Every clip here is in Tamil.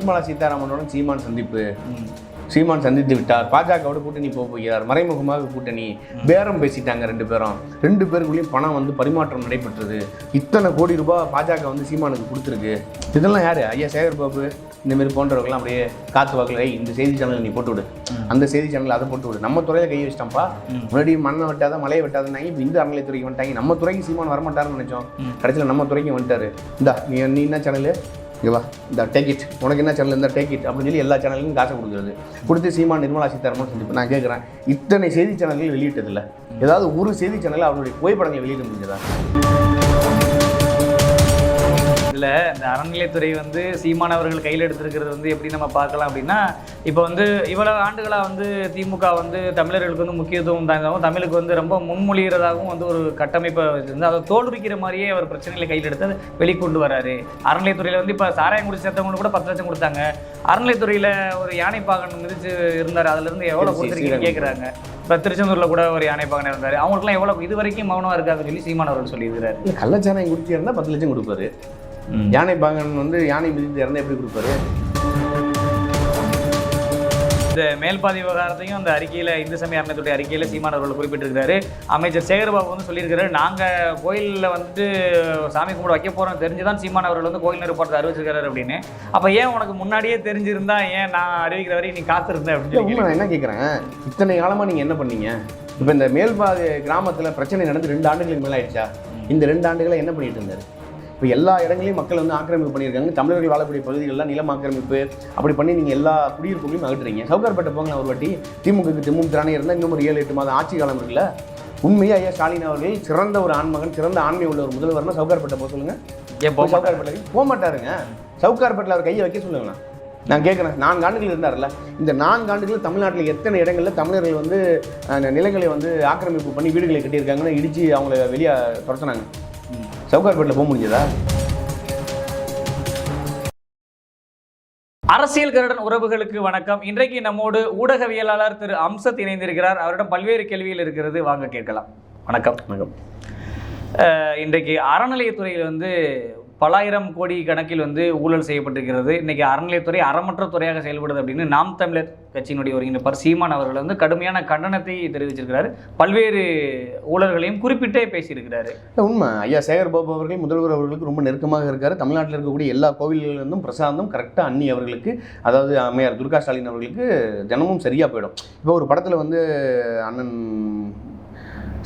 நிர்மலா சீதாராமனுடன் சீமான் சந்திப்பு. சீமான் சந்தித்து விட்டார். பாஜகவோட கூட்டணி போக போகிறார். மறைமுகமாக கூட்டணி. பேரம் பேசிட்டாங்க ரெண்டு பேரும். ரெண்டு பேருக்குள்ளேயும் பணம் வந்து பரிமாற்றம் நடைபெற்றது. இத்தனை கோடி ரூபாய் பாஜக வந்து சீமானுக்கு கொடுத்துருக்கு. இதெல்லாம் யாரு? ஐயா சேகர் பாபு இந்த மாதிரி போன்றவர்கள்லாம் அப்படியே காத்து வாக்குல இந்த செய்தி சேனல் நீ போட்டு விடு. அந்த செய்தி சேனல் அதை போட்டு விடு. நம்ம துறையில கை வச்சிட்டோம்ப்பா. முன்னாடி மண்ணை வெட்டாத மலையை வெட்டாதுனாங்க இப்போ இந்த அறநிலையத்துறைக்கு வந்துட்டாங்க. நம்ம துறைக்கு சீமான் வரமாட்டாருன்னு நினைச்சோம். கடைசியில் நம்ம துறைக்கு வந்துட்டாரு. இந்தா நீ என்ன சேனலு இங்கே வா. இந்த டேக் இட் உனக்கு என்ன சேனல் இந்த டேக் இட் அப்படின்னு சொல்லி எல்லா சேனலுக்கும் காசை கொடுக்குறது கொடுத்து சீமா நிர்மலா சீதாராமன் சொல்லி நான் கேட்குறேன் இத்தனை செய்தி சேனல்கள் வெளியிட்டதில்லை. ஏதாவது ஒரு செய்தி சேனல் அவருடைய புகைப்படங்களை வெளியிட முடிஞ்சதா? இதுல இந்த அறநிலையத்துறை வந்து சீமான் அவர்கள் கையில் எடுத்திருக்கிறது வந்து எப்படி நம்ம பார்க்கலாம் அப்படின்னா இப்போ வந்து இவ்வளவு ஆண்டுகளா வந்து திமுக வந்து தமிழர்களுக்கு வந்து முக்கியத்துவம் தாங்கவும் தமிழுக்கு வந்து ரொம்ப முன்மொழிகிறதாகவும் வந்து ஒரு கட்டமைப்பை இருந்து அதை தோல்விக்கிற மாதிரியே அவர் பிரச்சனைகளை கையில் எடுத்து அதை வெளிக்கொண்டு வராரு அறநிலையத்துறையில வந்து இப்போ சாராயம் குடிச்சு செத்தவங்களுக்கு கூட பத்து லட்சம் கொடுத்தாங்க. அறநிலையத்துறையில ஒரு யானைப்பாகன் மிதிச்சு இருந்தார் அதுல இருந்து எவ்வளவு திருச்சி, கொடுத்துருக்கீங்கன்னு கேட்குறாங்க இப்போ திருச்செந்தூர்ல கூட ஒரு யானைப்பாகன் இருந்தார். அவங்களுக்குலாம் எவ்வளவு இது வரைக்கும் மௌனமா இருக்காதுன்னு சொல்லி சீமான் அவர்கள் சொல்லியிருக்கிறார். இல்லை கள்ளச்சாராயம் குடிச்சு இருந்தால் பத்து லட்சம் கொடுப்பாரு. யானை பாகன் வந்து யானை மிதித்து இறந்தா எப்படி கொடுப்பாரு? இந்த மேல்பாதி விவகாரத்தையும் அந்த அறிக்கையில் இந்து சமய அறநிலையத்துடைய அறிக்கையில் சீமான் அவர்கள் குறிப்பிட்டிருக்கிறாரு. அமைச்சர் சேகர்பாபு வந்து சொல்லியிருக்காரு நாங்கள் கோயிலில் வந்துட்டு சாமி கும்பிட வைக்க போகிறோம் தெரிஞ்சு தான் சீமான் அவர்கள் வந்து கோயில் நிறுவனத்தை அறிவிச்சிருக்காரு அப்படின்னு. அப்போ ஏன் உனக்கு முன்னாடியே தெரிஞ்சிருந்தா ஏன் நான் அறிவிக்கிற வரைக்கும் நீ காத்திருந்த அப்படின்னு நான் என்ன கேட்குறேன் இத்தனை காலமாக நீங்கள் என்ன பண்ணீங்க? இப்போ இந்த மேல்பாதி கிராமத்தில் பிரச்சனை நடந்து ரெண்டு ஆண்டுகளுக்கு மேலே ஆயிடுச்சா இந்த ரெண்டு ஆண்டுகளை என்ன பண்ணிட்டு இருந்தாரு? இப்போ எல்லா இடங்களையும் மக்கள் வந்து ஆக்கிரமிப்பு பண்ணியிருக்காங்க. தமிழர்கள் வாழக்கூடிய பகுதிகளெல்லாம் நிலம் ஆக்கிரமிப்பு அப்படி பண்ணி நீங்கள் எல்லா குடியிருப்புகளையும் அகற்றுறீங்க. சவுகார்பேட்டை போங்களேன் ஒரு வாட்டி. திமுகக்கு திமுக திராணி இருந்தால் இன்னும் ஒரு ஏழு எட்டு மாதம் ஆட்சி காலம் இருக்குல்ல. உண்மையா ஐயா ஸ்டாலின் அவர்கள் சிறந்த ஒரு ஆண்மகன் சிறந்த ஆண்மை உள்ள ஒரு முதல்வர்னா சவுகார்பேட்டை போக சொல்லுங்க. ஏன் போக போக மாட்டாருங்க. சவுகார்பேட்டில் அவர் கையை வைக்க சொல்லுங்களா நான் கேட்குறேன் நான்கு ஆண்டுகள் இருந்தார்ல இந்த நான்கு ஆண்டுகள் தமிழ்நாட்டில் எத்தனை இடங்களில் தமிழர்கள் வந்து நிலங்களை வந்து ஆக்கிரமிப்பு பண்ணி வீடுகளை கட்டியிருக்காங்கன்னு இடித்து அவங்கள வெளியே துரத்துனாங்க. சவுகார்பேட்டில் போக முடிஞ்சதா? அரசியல் கருடன் உறவுகளுக்கு வணக்கம். இன்றைக்கு நம்மோடு ஊடகவியலாளர் திரு அம்சத் இணைந்திருக்கிறார். அவரிடம் பல்வேறு கேள்விகள் இருக்கிறது. வாங்க கேட்கலாம். வணக்கம். வணக்கம். இன்றைக்கு அறநிலையத்துறையில் வந்து பலாயிரம் கோடி கணக்கில் வந்து ஊழல் செய்யப்பட்டிருக்கிறது. இன்றைக்கி அறநிலையத்துறை அறமற்ற துறையாக செயல்படுது அப்படின்னு நாம் தமிழர் கட்சியினுடைய ஒருங்கிணைப்பார் சீமான் அவர்கள் வந்து கடுமையான கண்டனத்தை தெரிவிச்சிருக்கிறார். பல்வேறு ஊழல்களையும் குறிப்பிட்டே பேசியிருக்கிறாரு. உண்மை. ஐயா சேகர் பாபு அவர்கள் முதல்வர் அவர்களுக்கு ரொம்ப நெருக்கமாக இருக்கார். தமிழ்நாட்டில் இருக்கக்கூடிய எல்லா கோவில்களிலிருந்தும் பிரசாந்தம் கரெக்டாக அண்ணி அவர்களுக்கு அதாவது அம்மையார் துர்கா ஸ்டாலின் அவர்களுக்கு தினமும் சரியாக போயிடும். இப்போ ஒரு படத்தில் வந்து அண்ணன்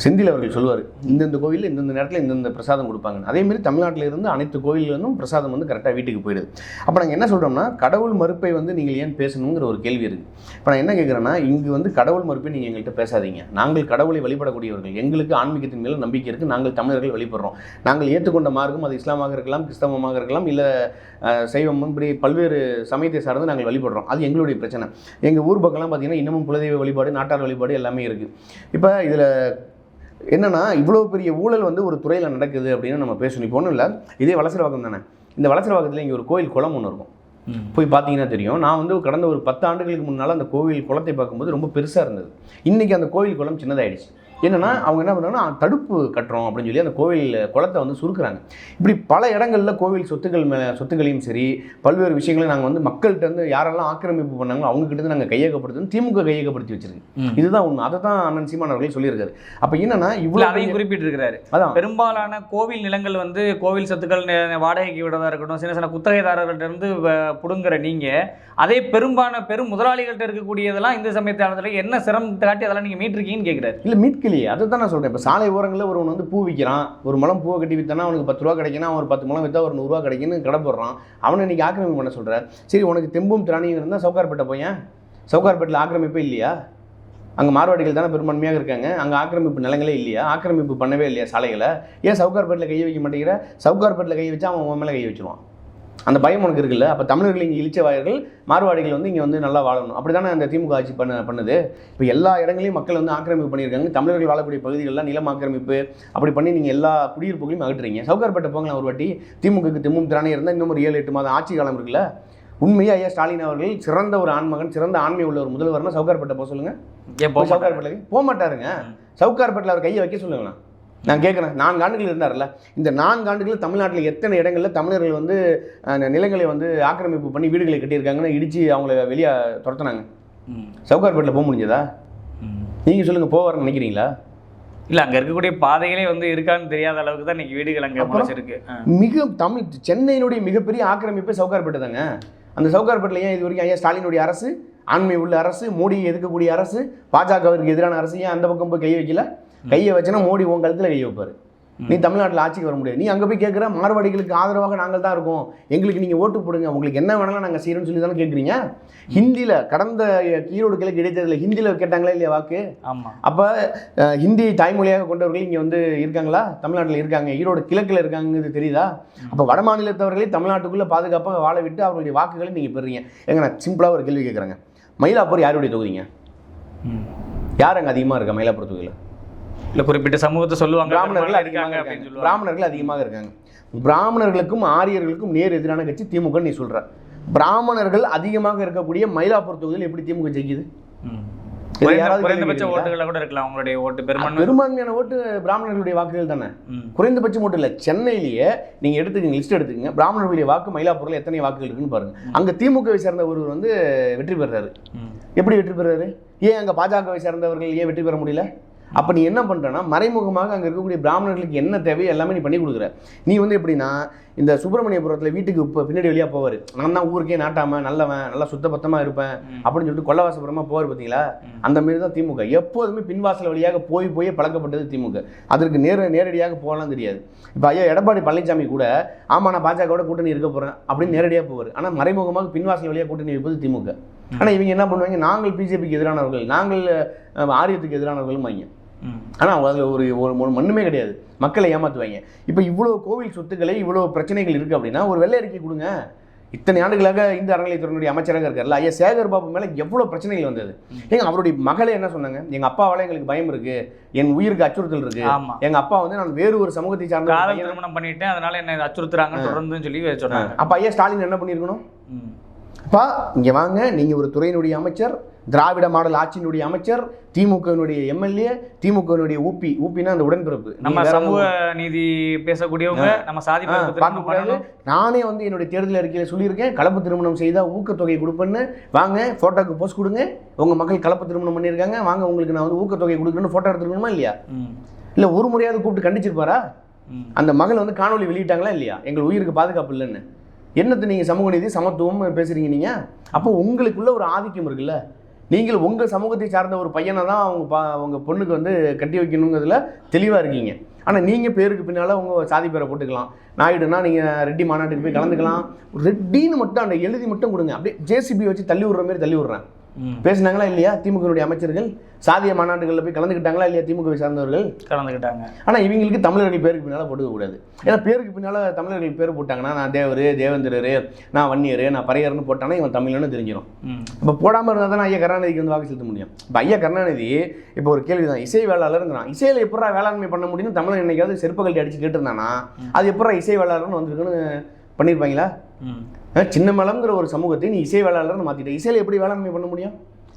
செந்தில் அவர்கள் சொல்லுவார் இந்தந்த கோவிலில் இந்தந்த நேரத்தில் இந்தந்த பிரசாதம் கொடுப்பாங்க. அதேமாரி தமிழ்நாட்டில் இருந்து அனைத்து கோவில்களிலும் பிரசாதம் வந்து கரெக்டாக வீட்டுக்கு போயிடுது. அப்போ நாங்கள் என்ன சொல்கிறோம்னா கடவுள் மறுப்பை வந்து நீங்கள் ஏன் பேசணுங்கிற ஒரு கேள்வி இருக்குது இப்போ நான் என்ன கேட்குறேன்னா இங்கு வந்து கடவுள் மறுப்பை நீங்கள் எங்கள்கிட்ட பேசாதீங்க. நாங்கள் கடவுளை வழிபடக்கூடியவர்கள் எங்களுக்கு ஆன்மீகத்தின் மேலே நம்பிக்கை இருக்குது நாங்கள் தமிழர்கள் வழிபடுறோம். நாங்கள் ஏற்றுக்கொண்ட மார்க்கம் அது இஸ்லாமாக இருக்கலாம் கிறிஸ்தவமாக இருக்கலாம் இல்லை சைவம் இப்படி பல்வேறு சமயத்தை சார்ந்து நாங்கள் வழிபடுறோம். அது எங்களுடைய பிரச்சனை. எங்கள் ஊர் பக்கம்லாம் பார்த்தீங்கன்னா இன்னமும் குலதெய்வ வழிபாடு நாட்டார் வழிபாடு எல்லாமே இருக்குது இப்போ இதில் என்னன்னா இவ்வளோ பெரிய ஊழல் வந்து ஒரு துறையில் நடக்குது அப்படின்னு நம்ம பேசணும். இப்போ ஒன்றும் இல்லை. இதே வளசரவாக்கம் தானே. இந்த வளசரவாக்கத்தில் இங்கே ஒரு கோயில் குளம் ஒன்று இருக்கும். போய் பார்த்தீங்கன்னா தெரியும். நான் வந்து கடந்த ஒரு பத்து ஆண்டுகளுக்கு முன்னால் அந்த கோவில் குளத்தை பார்க்கும்போது ரொம்ப பெருசாக இருந்தது. இன்றைக்கி அந்த கோவில் குளம் சின்னதாயிடுச்சு. என்னன்னா அவங்க என்ன பண்ணாங்கன்னா தடுப்பு கட்டுறோம் அப்படின்னு சொல்லி அந்த கோவில் குளத்தை வந்து சுருக்குறாங்க. இப்படி பல இடங்களில் கோவில் சொத்துக்கள் மேலே சொத்துக்களையும் சரி பல்வேறு விஷயங்களையும் நாங்கள் வந்து மக்கள்கிட்ட இருந்து யாரெல்லாம் ஆக்கிரமிப்பு பண்ணாங்களோ அவங்க கிட்ட இருந்து நாங்கள் கையகப்படுத்தி திமுக கையகப்படுத்தி வச்சிருக்கு. இதுதான் உண்மை. அதை தான் அண்ணன் சீமான் அவர்களே சொல்லியிருக்காரு. அப்போ என்னன்னா இவ்வளோ அதையும் குறிப்பிட்டிருக்கிறாரு. அதான். பெரும்பாலான கோவில் நிலங்கள் வந்து கோவில் சொத்துக்கள் வாடகைக்கு விடதா இருக்கட்டும் சின்ன சின்ன குத்தகைதாரர்கள்ட்ட இருந்து புடுங்குற நீங்க அதே பெரும்பாலான பெரும் முதலாளிகள்ட்ட இருக்கக்கூடியதெல்லாம் இந்த சமயத்தாளத்தில் என்ன சிரமத்தை காட்டி அதெல்லாம் நீங்க மீட்டிருக்கீங்கன்னு கேட்கிறாரு இல்லை இல்லையே அதை தான் நான் சொல்கிறேன் இப்போ சாலை ஓரங்களில் ஒருவன் வந்து பூ விற்கிறான் ஒரு முளம் பூவை கட்டி வித்தானா அவனுக்கு பத்து ரூபா கிடைக்குன்னா அவன் ஒரு பத்து முளம் விற்றா ஒரு நூறுரூவா கிடைக்குன்னு கடை போடுறான் அவனை இன்னைக்கு ஆக்கிரமிப்பு பண்ண சொல்கிற சரி உனக்கு தெம்பும் திராணியும் இருந்தால் சவுகார்பேட்டை போயேன் சவுகார்பேட்டில் ஆக்கிரமிப்பே இல்லையா? அங்கே மார்வாடிகள் தானே பெரும்பான்மையாக இருக்காங்க. அங்கே ஆக்கிரமிப்பு நிலங்களே இல்லையா? ஆக்கிரமிப்பு பண்ணவே இல்லையா சாலைகளை? ஏன் சவுகார்பேட்டில் கை வைக்க மாட்டேங்கிற? சவுகார்பேட்டில் கை வச்சா அவன் உன் மேலே கை வச்சுருவான். அந்த பயம் உனக்கு இருக்குல்ல? அப்போ தமிழர்கள் இங்கே இழிச்சவாயர்கள் மார்வாடிகள் வந்து இங்கே வந்து நல்லா வாழணும். அப்படி தானே அந்த திமுக ஆட்சி பண்ண பண்ணுது? இப்போ எல்லா இடங்களையும் மக்கள் வந்து ஆக்கிரமிப்பு பண்ணியிருக்காங்க. தமிழர்கள் வாழக்கூடிய பகுதிகளெலாம் நிலம் ஆக்கிரமிப்பு அப்படி பண்ணி நீங்கள் எல்லா குடியிருப்புகளையும் அகற்றுறீங்க. சவுகார்பேட்டை போங்களேன் ஒரு வாட்டி. திமுகக்கு திமுக திராணி இருந்தால் இன்னும் ஒரு ஏழு எட்டு மாதம் ஆட்சி காலம் இருக்குல்ல? உண்மையாக ஐயா ஸ்டாலின் அவர்கள் சிறந்த ஒரு ஆண்மகன் சிறந்த ஆண்மை உள்ள ஒரு முதல்வர்னா சவுகார்பேட்டை போக சொல்லுங்க. ஏன் போக மாட்டாரு? சவுகார்பேட்டில் போக மாட்டாருங்க. சவுகார்பேட்டில் அவர் கையை வைக்க சொல்லுங்களேன். நான் கேட்குறேன் நான்கு ஆண்டுகள் இருந்தார்ல இந்த நான்கு ஆண்டுகள் தமிழ்நாட்டில் எத்தனை இடங்களில் தமிழர்கள் வந்து நிலங்களை வந்து ஆக்கிரமிப்பு பண்ணி வீடுகளை கட்டியிருக்காங்கன்னு இடித்து அவங்கள வெளியே துரத்துனாங்க. சவுகார்பேட்டில் போக முடிஞ்சதா. நீங்கள் சொல்லுங்கள் போவார்னு நினைக்கிறீங்களா இல்ல அங்க இருக்கக்கூடிய பாதைகளே வந்து இருக்கான்னு தெரியாத அளவுக்கு தான் இன்னைக்கு வீடுகள் அங்க? முளைச்சிருக்கு. மிக தமிழ் சென்னையினுடைய மிகப்பெரிய ஆக்கிரமிப்பு சவுகார்பேட்டு தாங்க அந்த சவுகார்பேட்டில் ஏன் இது வரைக்கும் ஐயா ஸ்டாலினுடைய அரசு ஆண்மை உள்ள அரசு மோடியை எதிர்க்கக்கூடிய அரசு பாஜகவிற்கு எதிரான அரசு ஏன் அந்த பக்கம் போய் கை வைக்கல கையை வச்சனா மோடி உன் கழுத்தில் கை வைப்பாரு. நீ தமிழ்நாட்டில் ஆட்சிக்கு வர முடியாது. நீ அங்கே போய் கேட்குற மார்வாடிகளுக்கு ஆதரவாக நாங்கள் தான் இருக்கோம். எங்களுக்கு நீங்கள் ஓட்டு போடுங்க. உங்களுக்கு என்ன வேணாலும் நாங்கள் செய்கிறோம்னு சொல்லி தானே கேட்குறீங்க ஹிந்தியில் கடந்த ஈரோடு கிழக்கு இடைத்தேர்தலில் ஹிந்தியில் கேட்டாங்களா இல்லையா வாக்கு? ஆமா. அப்போ ஹிந்தி தாய்மொழியாக கொண்டவர்கள் இங்கே வந்து இருக்காங்களா? தமிழ்நாட்டில் இருக்காங்க. ஈரோடு கிழக்கில் இருக்காங்கிறது தெரியுதா? அப்போ வட மாநிலத்தவர்களை தமிழ்நாட்டுக்குள்ளே பாதுகாப்பாக வாழ விட்டு அவர்களுடைய வாக்குகளை நீங்கள் பெறுறீங்க. எங்க நான் சிம்பிளாக ஒரு கேள்வி கேட்குறேங்க மயிலாப்பூர் யாருடைய தொகுதிங்க. யார் அங்கே அதிகமாக இருக்கா மயிலாப்பூர் தொகுதியில்? இல்ல குறிப்பிட்ட சமூகத்தை சொல்லுவாங்க பிராமணர்கள் அதிகமாக இருக்காங்க பிராமணர்கள் அதிகமாக இருக்காங்க. பிராமணர்களுக்கும் ஆரியர்களுக்கும் நேர் எதிரான கட்சி திமுக நீ சொல்ற. பிராமணர்கள் அதிகமாக இருக்கக்கூடிய மயிலாப்பூர் தொகுதியில் எப்படி திமுக ஜெயிக்குது? குறைந்தபட்ச கேள்வி ஓட்டுகளை கூட இருக்கலாம் உங்களுடைய ஓட்டு. பெரும்பான்மை பெரும்பான்மையான ஓட்டு பிராமணர்களுடைய வாக்குகள் தானே. குறைந்தபட்சம் மட்டும் இல்லை. சென்னையிலேயே நீங்கள் எடுத்துக்கங்க லிஸ்ட் எடுத்துக்கங்க. பிராமணர்களுடைய வாக்கு மயிலாப்பூரில் எத்தனை வாக்குகள் இருக்குன்னு பாருங்க. அங்கே திமுகவை சேர்ந்த ஒருவர் வந்து வெற்றி பெறுறாரு. எப்படி வெற்றி பெறுறாரு? ஏன் அங்கே பாஜகவை சேர்ந்தவர்கள் ஏன் வெற்றி பெற முடியல? அப்போ நீ என்ன பண்ணுறனா மறைமுகமாக அங்கே இருக்கக்கூடிய பிராமணர்களுக்கு என்ன தேவையோ எல்லாமே நீ பண்ணி கொடுக்குற. நீ வந்து எப்படின்னா இந்த சுப்பிரமணியபுரத்தில் வீட்டுக்கு இப்போ பின்னாடி வழியாக போவார். நான் தான் ஊருக்கே நாட்டாம நல்லவன் நல்லா சுத்தபத்தமாக இருப்பேன். அப்படின்னு சொல்லிட்டு கொல்லவாசபுரமாக போவார் பார்த்தீங்களா. அந்த மாரி தான் திமுக. எப்போதுமே பின்வாசல் வழியாக போய் போய் பழக்கப்பட்டது திமுக. அதற்கு நேர நேரடியாக போகலாம் தெரியாது. இப்போ ஐயா எடப்பாடி பழனிசாமி கூட ஆமா நான் பாஜகவோட கூட்டணி இருக்க போகிறேன் அப்படின்னு நேரடியாக போவார். ஆனால் மறைமுகமாக பின்வாசல் வழியாக கூட்டணி வைப்பது திமுக. ஆனால் இவங்க என்ன பண்ணுவாங்க? நாங்கள் பிஜேபிக்கு எதிரானவர்கள் நாங்கள் ஆரியத்துக்கு எதிரானவர்களும் வாங்க ஆனால் அதில் ஒரு ஒரு மண்ணுமே கிடையாது. மக்களை ஏமாற்றுவாங்க இப்போ இவ்வளோ கோவில் சொத்துக்களை இவ்வளோ பிரச்சனைகள் இருக்குது அப்படின்னா ஒரு வெள்ளை அறிக்கை கொடுங்க. இத்தனை ஆண்டுகளாக இந்து அறநிலையத்துறையினுடைய அமைச்சராக இருக்கார்ல ஐயா சேகர் பாபு மேலே எவ்வளோ பிரச்சனைகள் வந்தது? ஏங்க அவருடைய மகளே என்ன சொன்னாங்க? எங்கள் அப்பாவால் எங்களுக்கு பயம் இருக்கு. என் உயிருக்கு அச்சுறுத்தல் இருக்கு. எங்க அப்பா வந்து நான் வேறு ஒரு சமூகத்தை சார்ந்த. திருமணம் பண்ணிட்டேன் அதனால என்ன அச்சுறுத்துறாங்க தொடர்ந்துன்னு சொல்லி சொன்னாங்க. அப்ப ஐயா ஸ்டாலின் என்ன பண்ணியிருக்கணும். அப்பா இங்க வாங்க. நீங்க ஒரு துறையினுடைய அமைச்சர் திராவிட மாடல் ஆட்சியினுடைய அமைச்சர் திமுகவினுடைய எம்எல்ஏ திமுகவினுடைய ஊபி ஊபினா அந்த உடன்பிறப்பு. நம்ம சமூக நீதி பேசக்கூடியவங்க நம்ம சாதி பார்க்கக்கூடாது. நானே வந்து என்னுடைய தேர்தல் அறிக்கையில் சொல்லியிருக்கேன். கலப்பு திருமணம் செய்தால் ஊக்கத்தொகை கொடுப்பேன்னு. வாங்க ஃபோட்டோக்கு போஸ்ட் கொடுங்க. உங்கள் மக்கள் கலப்பு திருமணம் பண்ணியிருக்காங்க. வாங்க உங்களுக்கு நான் வந்து ஊக்கத்தொகை கொடுக்கணும்னு ஃபோட்டோ எடுத்துக்கணுமா இல்லையா. இல்லை ஒரு முறையாவது கூப்பிட்டு கண்டிச்சிருப்பாரா. அந்த மகள் வந்து காணொளி வெளியிட்டாங்களா இல்லையா? எங்கள் உயிருக்கு பாதுகாப்பு இல்லைன்னு. என்னத்தை நீங்கள் சமூக நீதி சமத்துவம் பேசுகிறீங்க நீங்கள் அப்போ உங்களுக்குள்ள ஒரு ஆதிக்கம் இருக்குல்ல? நீங்கள் உங்கள் சமூகத்தை சார்ந்த ஒரு பையனை தான் அவங்க பா உங்கள் பொண்ணுக்கு வந்து கட்டி வைக்கணுங்கிறதுல தெளிவாக இருக்கீங்க. ஆனால் நீங்கள் பேருக்கு பின்னால் உங்கள் சாதி பேரை போட்டுக்கலாம். நாயுடுனா நீங்கள் ரெட்டி மாநாட்டுக்கு போய் கலந்துக்கலாம். ரெட்டின்னு மட்டும் அந்த எழுதி மட்டும் கொடுங்க. அப்படியே ஜேசிபி வச்சு தள்ளி விடுற மாதிரி தள்ளி விடுறேன். பேசுனாங்களா இல்லையா? திமுகவுடைய அமைச்சர்கள் சாதிய மாநாடுகளில் போய் கலந்துக்கிட்டாங்களா இல்லையா திமுகவை சார்ந்தவர்கள்? கலந்துக்கிட்டாங்க ஆனால் இவங்களுக்கு தமிழர்கள் பேருக்கு பின்னால் போட்டுக்க கூடாது. ஏன்னா பேருக்கு பின்னால் தமிழர்கள் பேர் போட்டாங்கன்னா நான் தேவர் தேவேந்திரர் நான் வன்னியர் நான் பறையர்னு போட்டானா இவன் தமிழன்னு தெரிஞ்சிடும். இப்போ போடாமல் இருந்தால் தான் ஐயா கருணாநிதிக்கு வந்து வாக்கு செலுத்த முடியும். இப்போ ஐயா கருணாநிதி இப்போ ஒரு கேள்வி தான் இசை வேளாளருங்கிறான். இசையில் எப்படா வேளாண்மை பண்ண முடியும்னு தமிழன் என்னைக்காவது செருப்பு கழட்டி அடிச்சு கேட்டிருந்தானா அது எப்படா இசை வேளாளர்னு வந்திருக்குன்னு பண்ணியிருப்பாங்களா சின்ன மலம்ங்கிற ஒரு சமூகத்தை நீ இசை வேளாளர்னு மாற்றிட்ட இசையில் எப்படி வேளாண்மை பண்ண முடியும்?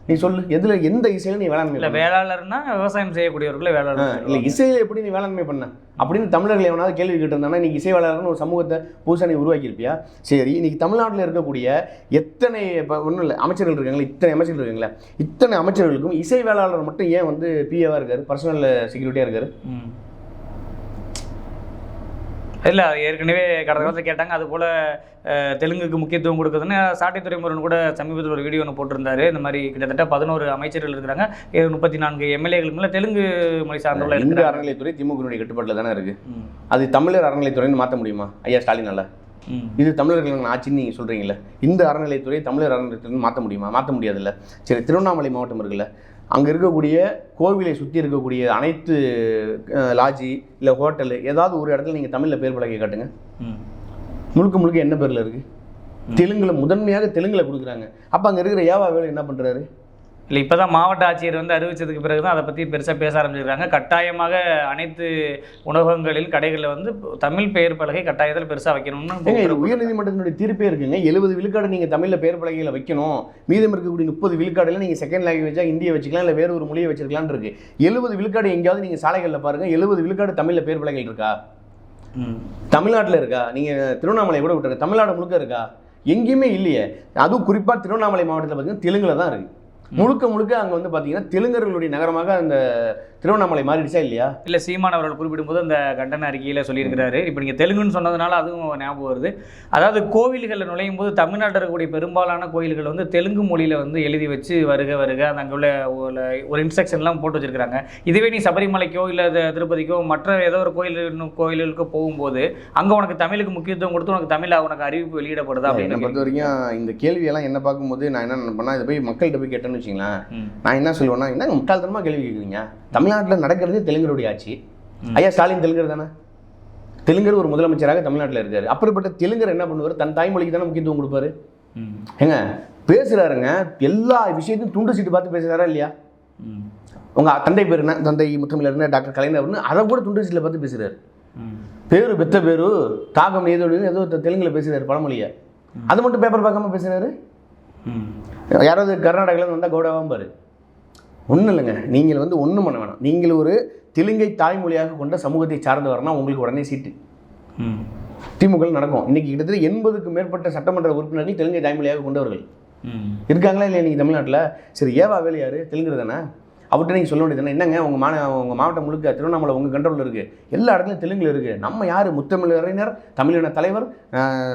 நீ சொல்லு. எதில் எந்த இசையில் நீ வேளாண்மை இல்ல? வேளாளர்னா விவசாயம் செய்யக்கூடியவர்களை வேளாளர் இல்லை இசையில் எப்படி நீ வேளாண்மை பண்ண? அப்படின்னு தமிழர்கள் எவனாவது கேள்வி கேட்டிருந்தானா இன்னைக்கு இசை வேளாளர்னு ஒரு சமூகத்தை புதுசாக நீ உருவாக்கியிருப்பியா? சரி இன்னைக்கு தமிழ்நாட்டில் இருக்கக்கூடிய எத்தனை இப்போ ஒன்றும் இல்லை அமைச்சர்கள் இருக்காங்களே இத்தனை அமைச்சர்கள் இருக்காங்களே இத்தனை அமைச்சர்களுக்கும் இசை வேளாளர் மட்டும் ஏன் வந்து பிஏவாக இருக்காரு? பர்சனல் செக்யூரிட்டியாக இருக்காரு. இல்ல ஏற்கனவே கடந்த காலத்தில் கேட்டாங்க. அது போல தெலுங்குக்கு முக்கியத்துவம் கொடுக்குதுன்னு சாட்டை துறைமுருகன் கூட சமீபத்தில் ஒரு வீடியோ ஒன்று போட்டிருந்தாரு. இந்த மாதிரி கிட்டத்தட்ட பதினோரு அமைச்சர்கள் இருக்கிறாங்க. முப்பத்தி நான்கு எம்எல்ஏகளுக்கு மேல தெலுங்கு மொழி சார்ந்தவர்கள் இந்து அறநிலைத்துறை திமுகனுடைய கட்டுப்பாட்டில் தானே இருக்கு. ம். அது தமிழர் அறநிலைத்துறைன்னு மாற்ற முடியுமா? ஐயா ஸ்டாலினால. இது தமிழர்கள் ஆட்சின்னு நீங்கள் சொல்கிறீங்களே இந்த அறநிலைத்துறை தமிழர் அறநிலைத்துறை மாற்ற முடியுமா? மாற்ற முடியாதுல்ல. சரி திருவண்ணாமலை மாவட்டம் இருக்குல்ல. அங்கே இருக்கக்கூடிய கோவிலை சுற்றி இருக்கக்கூடிய அனைத்து லாட்ஜி இல்லை ஹோட்டலு ஏதாவது ஒரு இடத்துல நீங்கள் தமிழில் பேர் பலகை காட்டுங்க. முழுக்க முழுக்க என்ன பேரில் இருக்குது தெலுங்குல முதன்மையாக தெலுங்குல கொடுக்குறாங்க. அப்போ அங்கே இருக்கிற ஏவா வேலை என்ன பண்ணுறாரு இல்லை இப்போ தான் மாவட்ட ஆட்சியர் வந்து அறிவிச்சதுக்கு பிறகு தான் அதை பற்றி பெருசாக பேச ஆரம்பிச்சிருக்காங்க. கட்டாயமாக அனைத்து உணவகங்களில் கடைகளில் வந்து தமிழ் பெயர் பலகை கட்டாயத்தில் பெருசாக வைக்கணும்னு உயர்நீதிமன்றத்தினுடைய தீர்ப்பே இருக்குங்க. எழுபது விழுக்காடு நீங்கள் தமிழில் பேர் பலகையில் வைக்கணும். மீதம் இருக்கக்கூடிய முப்பது விழுக்காடுல நீங்கள் செகண்ட் லாங்குவேஜா இந்தியை வச்சுக்கலாம் இல்லை வேற ஒரு மொழியை வச்சிருக்கலாம்னு இருக்கு. எழுபது விழுக்காடு எங்கேயாவது நீங்கள் சாலைகளில் பாருங்க. எழுபது விழுக்காடு தமிழில் பேர் பலகைகள் இருக்கா. தமிழ்நாட்டில் இருக்கா? நீங்கள் திருவண்ணாமலை கூட விட்டுருங்க. தமிழ்நாடு முழுக்க இருக்கா? எங்கேயுமே இல்லையே. அதுவும் குறிப்பாக திருவண்ணாமலை மாவட்டத்தில் பார்த்தீங்கன்னா தெலுங்குல தான் இருக்கு. முழுக்க முழுக்க அங்கே வந்து பார்த்தீங்கன்னா தெலுங்கர்களுடைய நகரமாக அந்த திருவண்ணாமலை மாறிடுச்சா இல்லையா? இல்லை சீமான் அவர்கள் குறிப்பிடும்போது அந்த கண்டன அறிக்கையில் சொல்லியிருக்கிறாரு. இப்போ நீங்கள் தெலுங்குன்னு சொன்னதுனால அதுவும் ஞாபகம் வருது. அதாவது கோவில்களில் நுழையும் போது தமிழ்நாட்டில் இருக்கக்கூடிய பெரும்பாலான கோயில்கள் வந்து தெலுங்கு மொழியில் வந்து எழுதி வச்சு வருக வருக அந்த அங்கே உள்ள ஒரு- இன்ஸ்ட்ரக்ஷன்லாம் போட்டு வச்சிருக்காங்க இதுவே நீ சபரிமலைக்கோ இல்லை திருப்பதிக்கோ மற்ற ஏதோ ஒரு கோயில் கோயிலுக்கு போகும்போது அங்கே உனக்கு தமிழுக்கு முக்கியத்துவம் கொடுத்து உனக்கு தமிழ் உனக்கு அறிவிப்பு வெளியிடப்படுதா அப்படின்னு பொறுத்த வரைக்கும் இந்த கேள்வியெல்லாம் என்ன பார்க்கும்போது நான் என்ன நினைப்பேன்னா இதை போய் மக்கள்கிட்ட போய் கேட்டேன்னு வச்சுங்களேன். நான் என்ன சொல்லுவேன்னா என்ன முட்டாள்தனமாக கேள்வி கேட்குறீங்க? தமிழ்நாட்டில் நடக்கிறதே தெலுங்கருடைய ஆட்சி. ஐயா ஸ்டாலின் தெலுங்கர் தானே? தெலுங்கர் ஒரு முதலமைச்சராக தமிழ்நாட்டில் இருக்காரு. அப்படிப்பட்ட தெலுங்கர் என்ன பண்ணுவார்? தன் தாய்மொழிக்கு தானே முக்கியத்துவம் கொடுப்பாரு. ஏங்க பேசுறாருங்க. எல்லா விஷயத்தையும் துண்டு சீட்டு பார்த்து பேசுறாரா இல்லையா? ம். உங்க தந்தை பேர் என்ன? தந்தை முத்தமிழர் டாக்டர் கலைஞர்னு அதை கூட துண்டு சீட்டில் பார்த்து பேசுறாரு. ம். பேரு பெத்த பேரு தாகம் ஏதோ ஏதோ தெலுங்குல பேசுறாரு பழமொழியை. அது மட்டும் பேப்பர் பார்க்காம பேசுறாரு? ம். யாராவது கர்நாடகாவில் வந்தால் கௌடவாம் பாரு ஒன்றும் இல்லைங்க. நீங்கள் வந்து ஒன்றும் பண்ண வேணாம். நீங்கள் ஒரு தெலுங்கை தாய்மொழியாக கொண்ட சமூகத்தை சார்ந்தவர்னா உங்களுக்கு உடனே சீட்டு. திமுக நடக்கும். இன்னைக்கு கிட்டத்தட்ட எண்பதுக்கு மேற்பட்ட சட்டமன்ற உறுப்பினர்கள் தெலுங்கை தாய்மொழியாக கொண்டவர்கள். இருக்காங்களா இல்லையா நீங்கள் தமிழ்நாட்டில்? சரி ஏவா வேலு யார் தெலுங்கு தானே? அவர்கிட்ட நீங்கள் சொல்ல வேண்டியது என்னங்க உங்கள் மா உங்கள் மாவட்டம் முழுக்க திருவண்ணாமலை உங்கள் கண்ட்ரோலில் இருக்குது எல்லா இடத்துலையும் தெலுங்குல இருக்குது நம்ம யார்? முத்தமிழறிஞர் தமிழின தலைவர்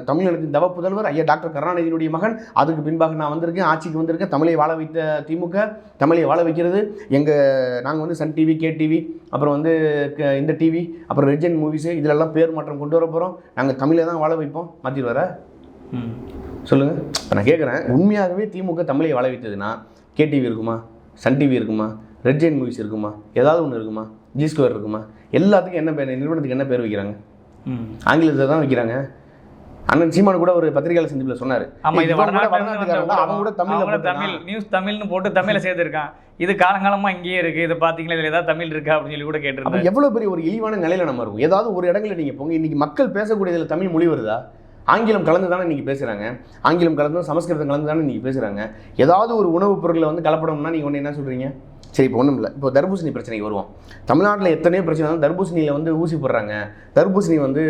தமிழினத்தின் தவ புதல்வர் ஐயா டாக்டர் கருணாநிதியினுடைய மகன். அதுக்கு பின்பாக நான் வந்திருக்கேன் ஆட்சிக்கு வந்திருக்கேன். தமிழை வாழ வைத்த திமுக தமிழை வாழ வைக்கிறது. எங்கள் நாங்கள் வந்து சன் டிவி கே டிவி அப்புறம் வந்து க- இந்த டிவி அப்புறம் ரெஜன் மூவிஸு இதிலெல்லாம் பேர் மாற்றம் கொண்டு வர போகிறோம் நாங்கள் தமிழை தான் வாழ வைப்போம். மாற்றி வர? ம். சொல்லுங்கள் இப்போ நான் கேட்குறேன் உண்மையாகவே திமுக தமிழை வாழ வைத்ததுன்னா கேடிவி இருக்குமா? சன் டிவி இருக்குமா? ரெட் ஜெயின் மூவிஸ் இருக்குமா? ஏதாவது ஒன்று இருக்குமா? ஜி ஸ்கொயர் இருக்குமா? எல்லாத்துக்கும் என்ன பேர் நிறுவனத்துக்கு என்ன பேர் வைக்கிறாங்க. ஆங்கிலத்தை தான் வைக்கிறாங்க. அண்ணன் சீமான் கூட ஒரு பத்திரிகையாளர் சந்திப்பில் சொன்னார். ஆமா இது கூட. தமிழ்ல தமிழ் போட்டிருக்கான். நியூஸ் தமிழ்னு போட்டு தமிழை சேர்த்திருக்கான். இது காலங்காலமா இங்கேயே இருக்கு. இதை பாத்தீங்களா? இதுல ஏதாவது தமிழ் இருக்கா? அப்படின்னு சொல்லி கூட கேட்டிருந்தேன் எவ்வளோ பெரிய ஒரு இழிவான நிலையில நம்ம இருக்கும்? ஏதாவது ஒரு இடங்களில் நீங்கள் போங்க. இன்னைக்கு மக்கள் பேசக்கூடியதில் தமிழ் மொழி வருதா? ஆங்கிலம் கலந்து தானே இன்றைக்கி பேசுகிறாங்க ஆங்கிலம் கலந்து சமஸ்கிருதம் கலந்து தானே இன்றைக்கி பேசுகிறாங்க ஏதாவது ஒரு உணவுப் பொருளை வந்து கலப்படம்னா நீங்கள் ஒன்று என்ன சொல்கிறீங்க சரி இப்போ ஒன்றும் இல்லை இப்போ தர்பூசணி பிரச்சனைக்கு வருவோம். தமிழ்நாட்டில் எத்தனையோ பிரச்சனை வந்து தர்பூசணியில் வந்து ஊசி போடுறாங்க. தர்பூசணி வந்து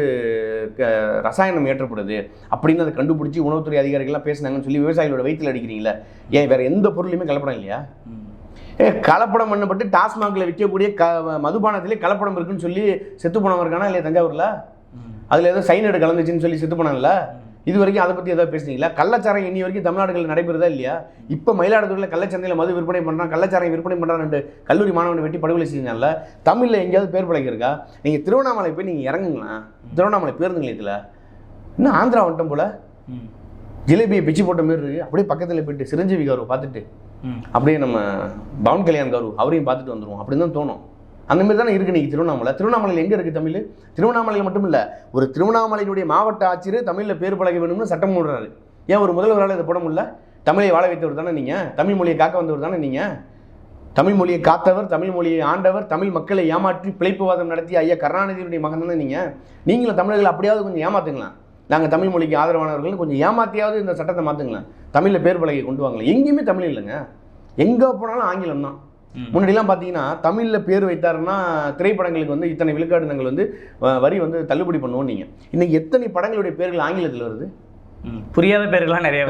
க- ரசாயனம் ஏற்றப்படுது அப்படின்னு அதை கண்டுபிடிச்சி உணவுத்துறை அதிகாரிகள்லாம் பேசுனாங்கன்னு சொல்லி விவசாயிகளோட வயிற்றில் அடிக்கிறீங்களா? ஏன் வேறு எந்த பொருளையுமே கலப்படம் இல்லையா? ஏ கலப்படம் பண்ணப்பட்டு டாஸ்மாகில் விற்கக்கூடிய க மதுபானத்திலே கலப்படம் இருக்குன்னு சொல்லி செத்து போனவர்கானா இல்லையா தஞ்சாவூரில்? அதில் ஏதோ சைனடு கலந்துச்சுன்னு சொல்லி செத்து போனாங்கல்ல இது வரைக்கும் அதை பற்றி ஏதாவது பேசுனீங்களா? கள்ளச்சாரம் இன்னி வரைக்கும் தமிழ்நாடுகளில் நடைபெறுதா இல்லையா? இப்போ மயிலாடுதுறையில் கள்ளச்சந்தையில் மது விற்பனை பண்ணுறான் கள்ளச்சாரம் விற்பனை பண்ணுறான் ரெண்டு கல்லூரி மாணவனை வெட்டி படுகொலை செஞ்சாங்கல்ல தமிழில் எங்கேயாவது பேர் பழகி இருக்கா நீங்கள் திருவண்ணாமலை போய் நீங்கள் இறங்குங்களேன் திருவண்ணாமலை பேருந்து நிலையத்தில் இன்னும் ஆந்திரா வந்துட்டோம் போல. ஜிலேபியை பிச்சு போட்ட மாதிரி இருக்கு. அப்படியே பக்கத்தில் போயிட்டு சிரஞ்சீவி கௌரவ் பார்த்துட்டு. அப்படியே நம்ம பவன் கல்யாண் கௌரவ் அவரையும் பார்த்துட்டு வந்துருவோம். அப்படின்னு தான் தோணும். அந்த மாதிரி தானே இருக்கு நீங்கள் திருவண்ணாமலை. திருவண்ணாமலையில் எங்கே இருக்குது தமிழ்? திருவண்ணாமலையில் மட்டும் இல்லை ஒரு திருவண்ணாமலையினுடைய மாவட்ட ஆட்சியர் தமிழில் பேர் பழக வேணும்னு சட்டம் போடுறாரு ஏன் ஒரு முதல்வரால் இதை போட முடியல? தமிழை வாழ வைத்தவர் தானே நீங்கள் தமிழ் மொழியை காக்க வந்தவர் தானே நீங்கள் தமிழ் மொழியை காத்தவர் தமிழ் மொழியை ஆண்டவர் தமிழ் மக்களை ஏமாற்றி பிழைப்புவாதம் நடத்திய ஐயா கருணாநிதியுடைய மகன் தானே நீங்கள் நீங்களும் தமிழர்கள் அப்படியாவது கொஞ்சம் ஏமாத்துங்களேன். நாங்கள் தமிழ் மொழிக்கு ஆதரவானவர்கள் கொஞ்சம் ஏமாத்தியாவது இந்த சட்டத்தை மாற்றுங்களேன் தமிழில் பேர் பலகை கொண்டு வாங்கலாம் எங்கேயுமே தமிழ் இல்லைங்க. எங்கே போனாலும் ஆங்கிலம் தான். முன்னாடிலாம் பார்த்தீங்கன்னா தமிழில் பேர் வைத்தாருன்னா திரைப்படங்களுக்கு வந்து இத்தனை விழுக்காடு நாங்கள் வந்து வரி வந்து தள்ளுபடி பண்ணுவோம் நீங்கள் இன்னைக்கு எத்தனை படங்களுடைய பேர்கள் ஆங்கிலத்தில் வருது. புரியாத பேர்கள்லாம் நிறைய.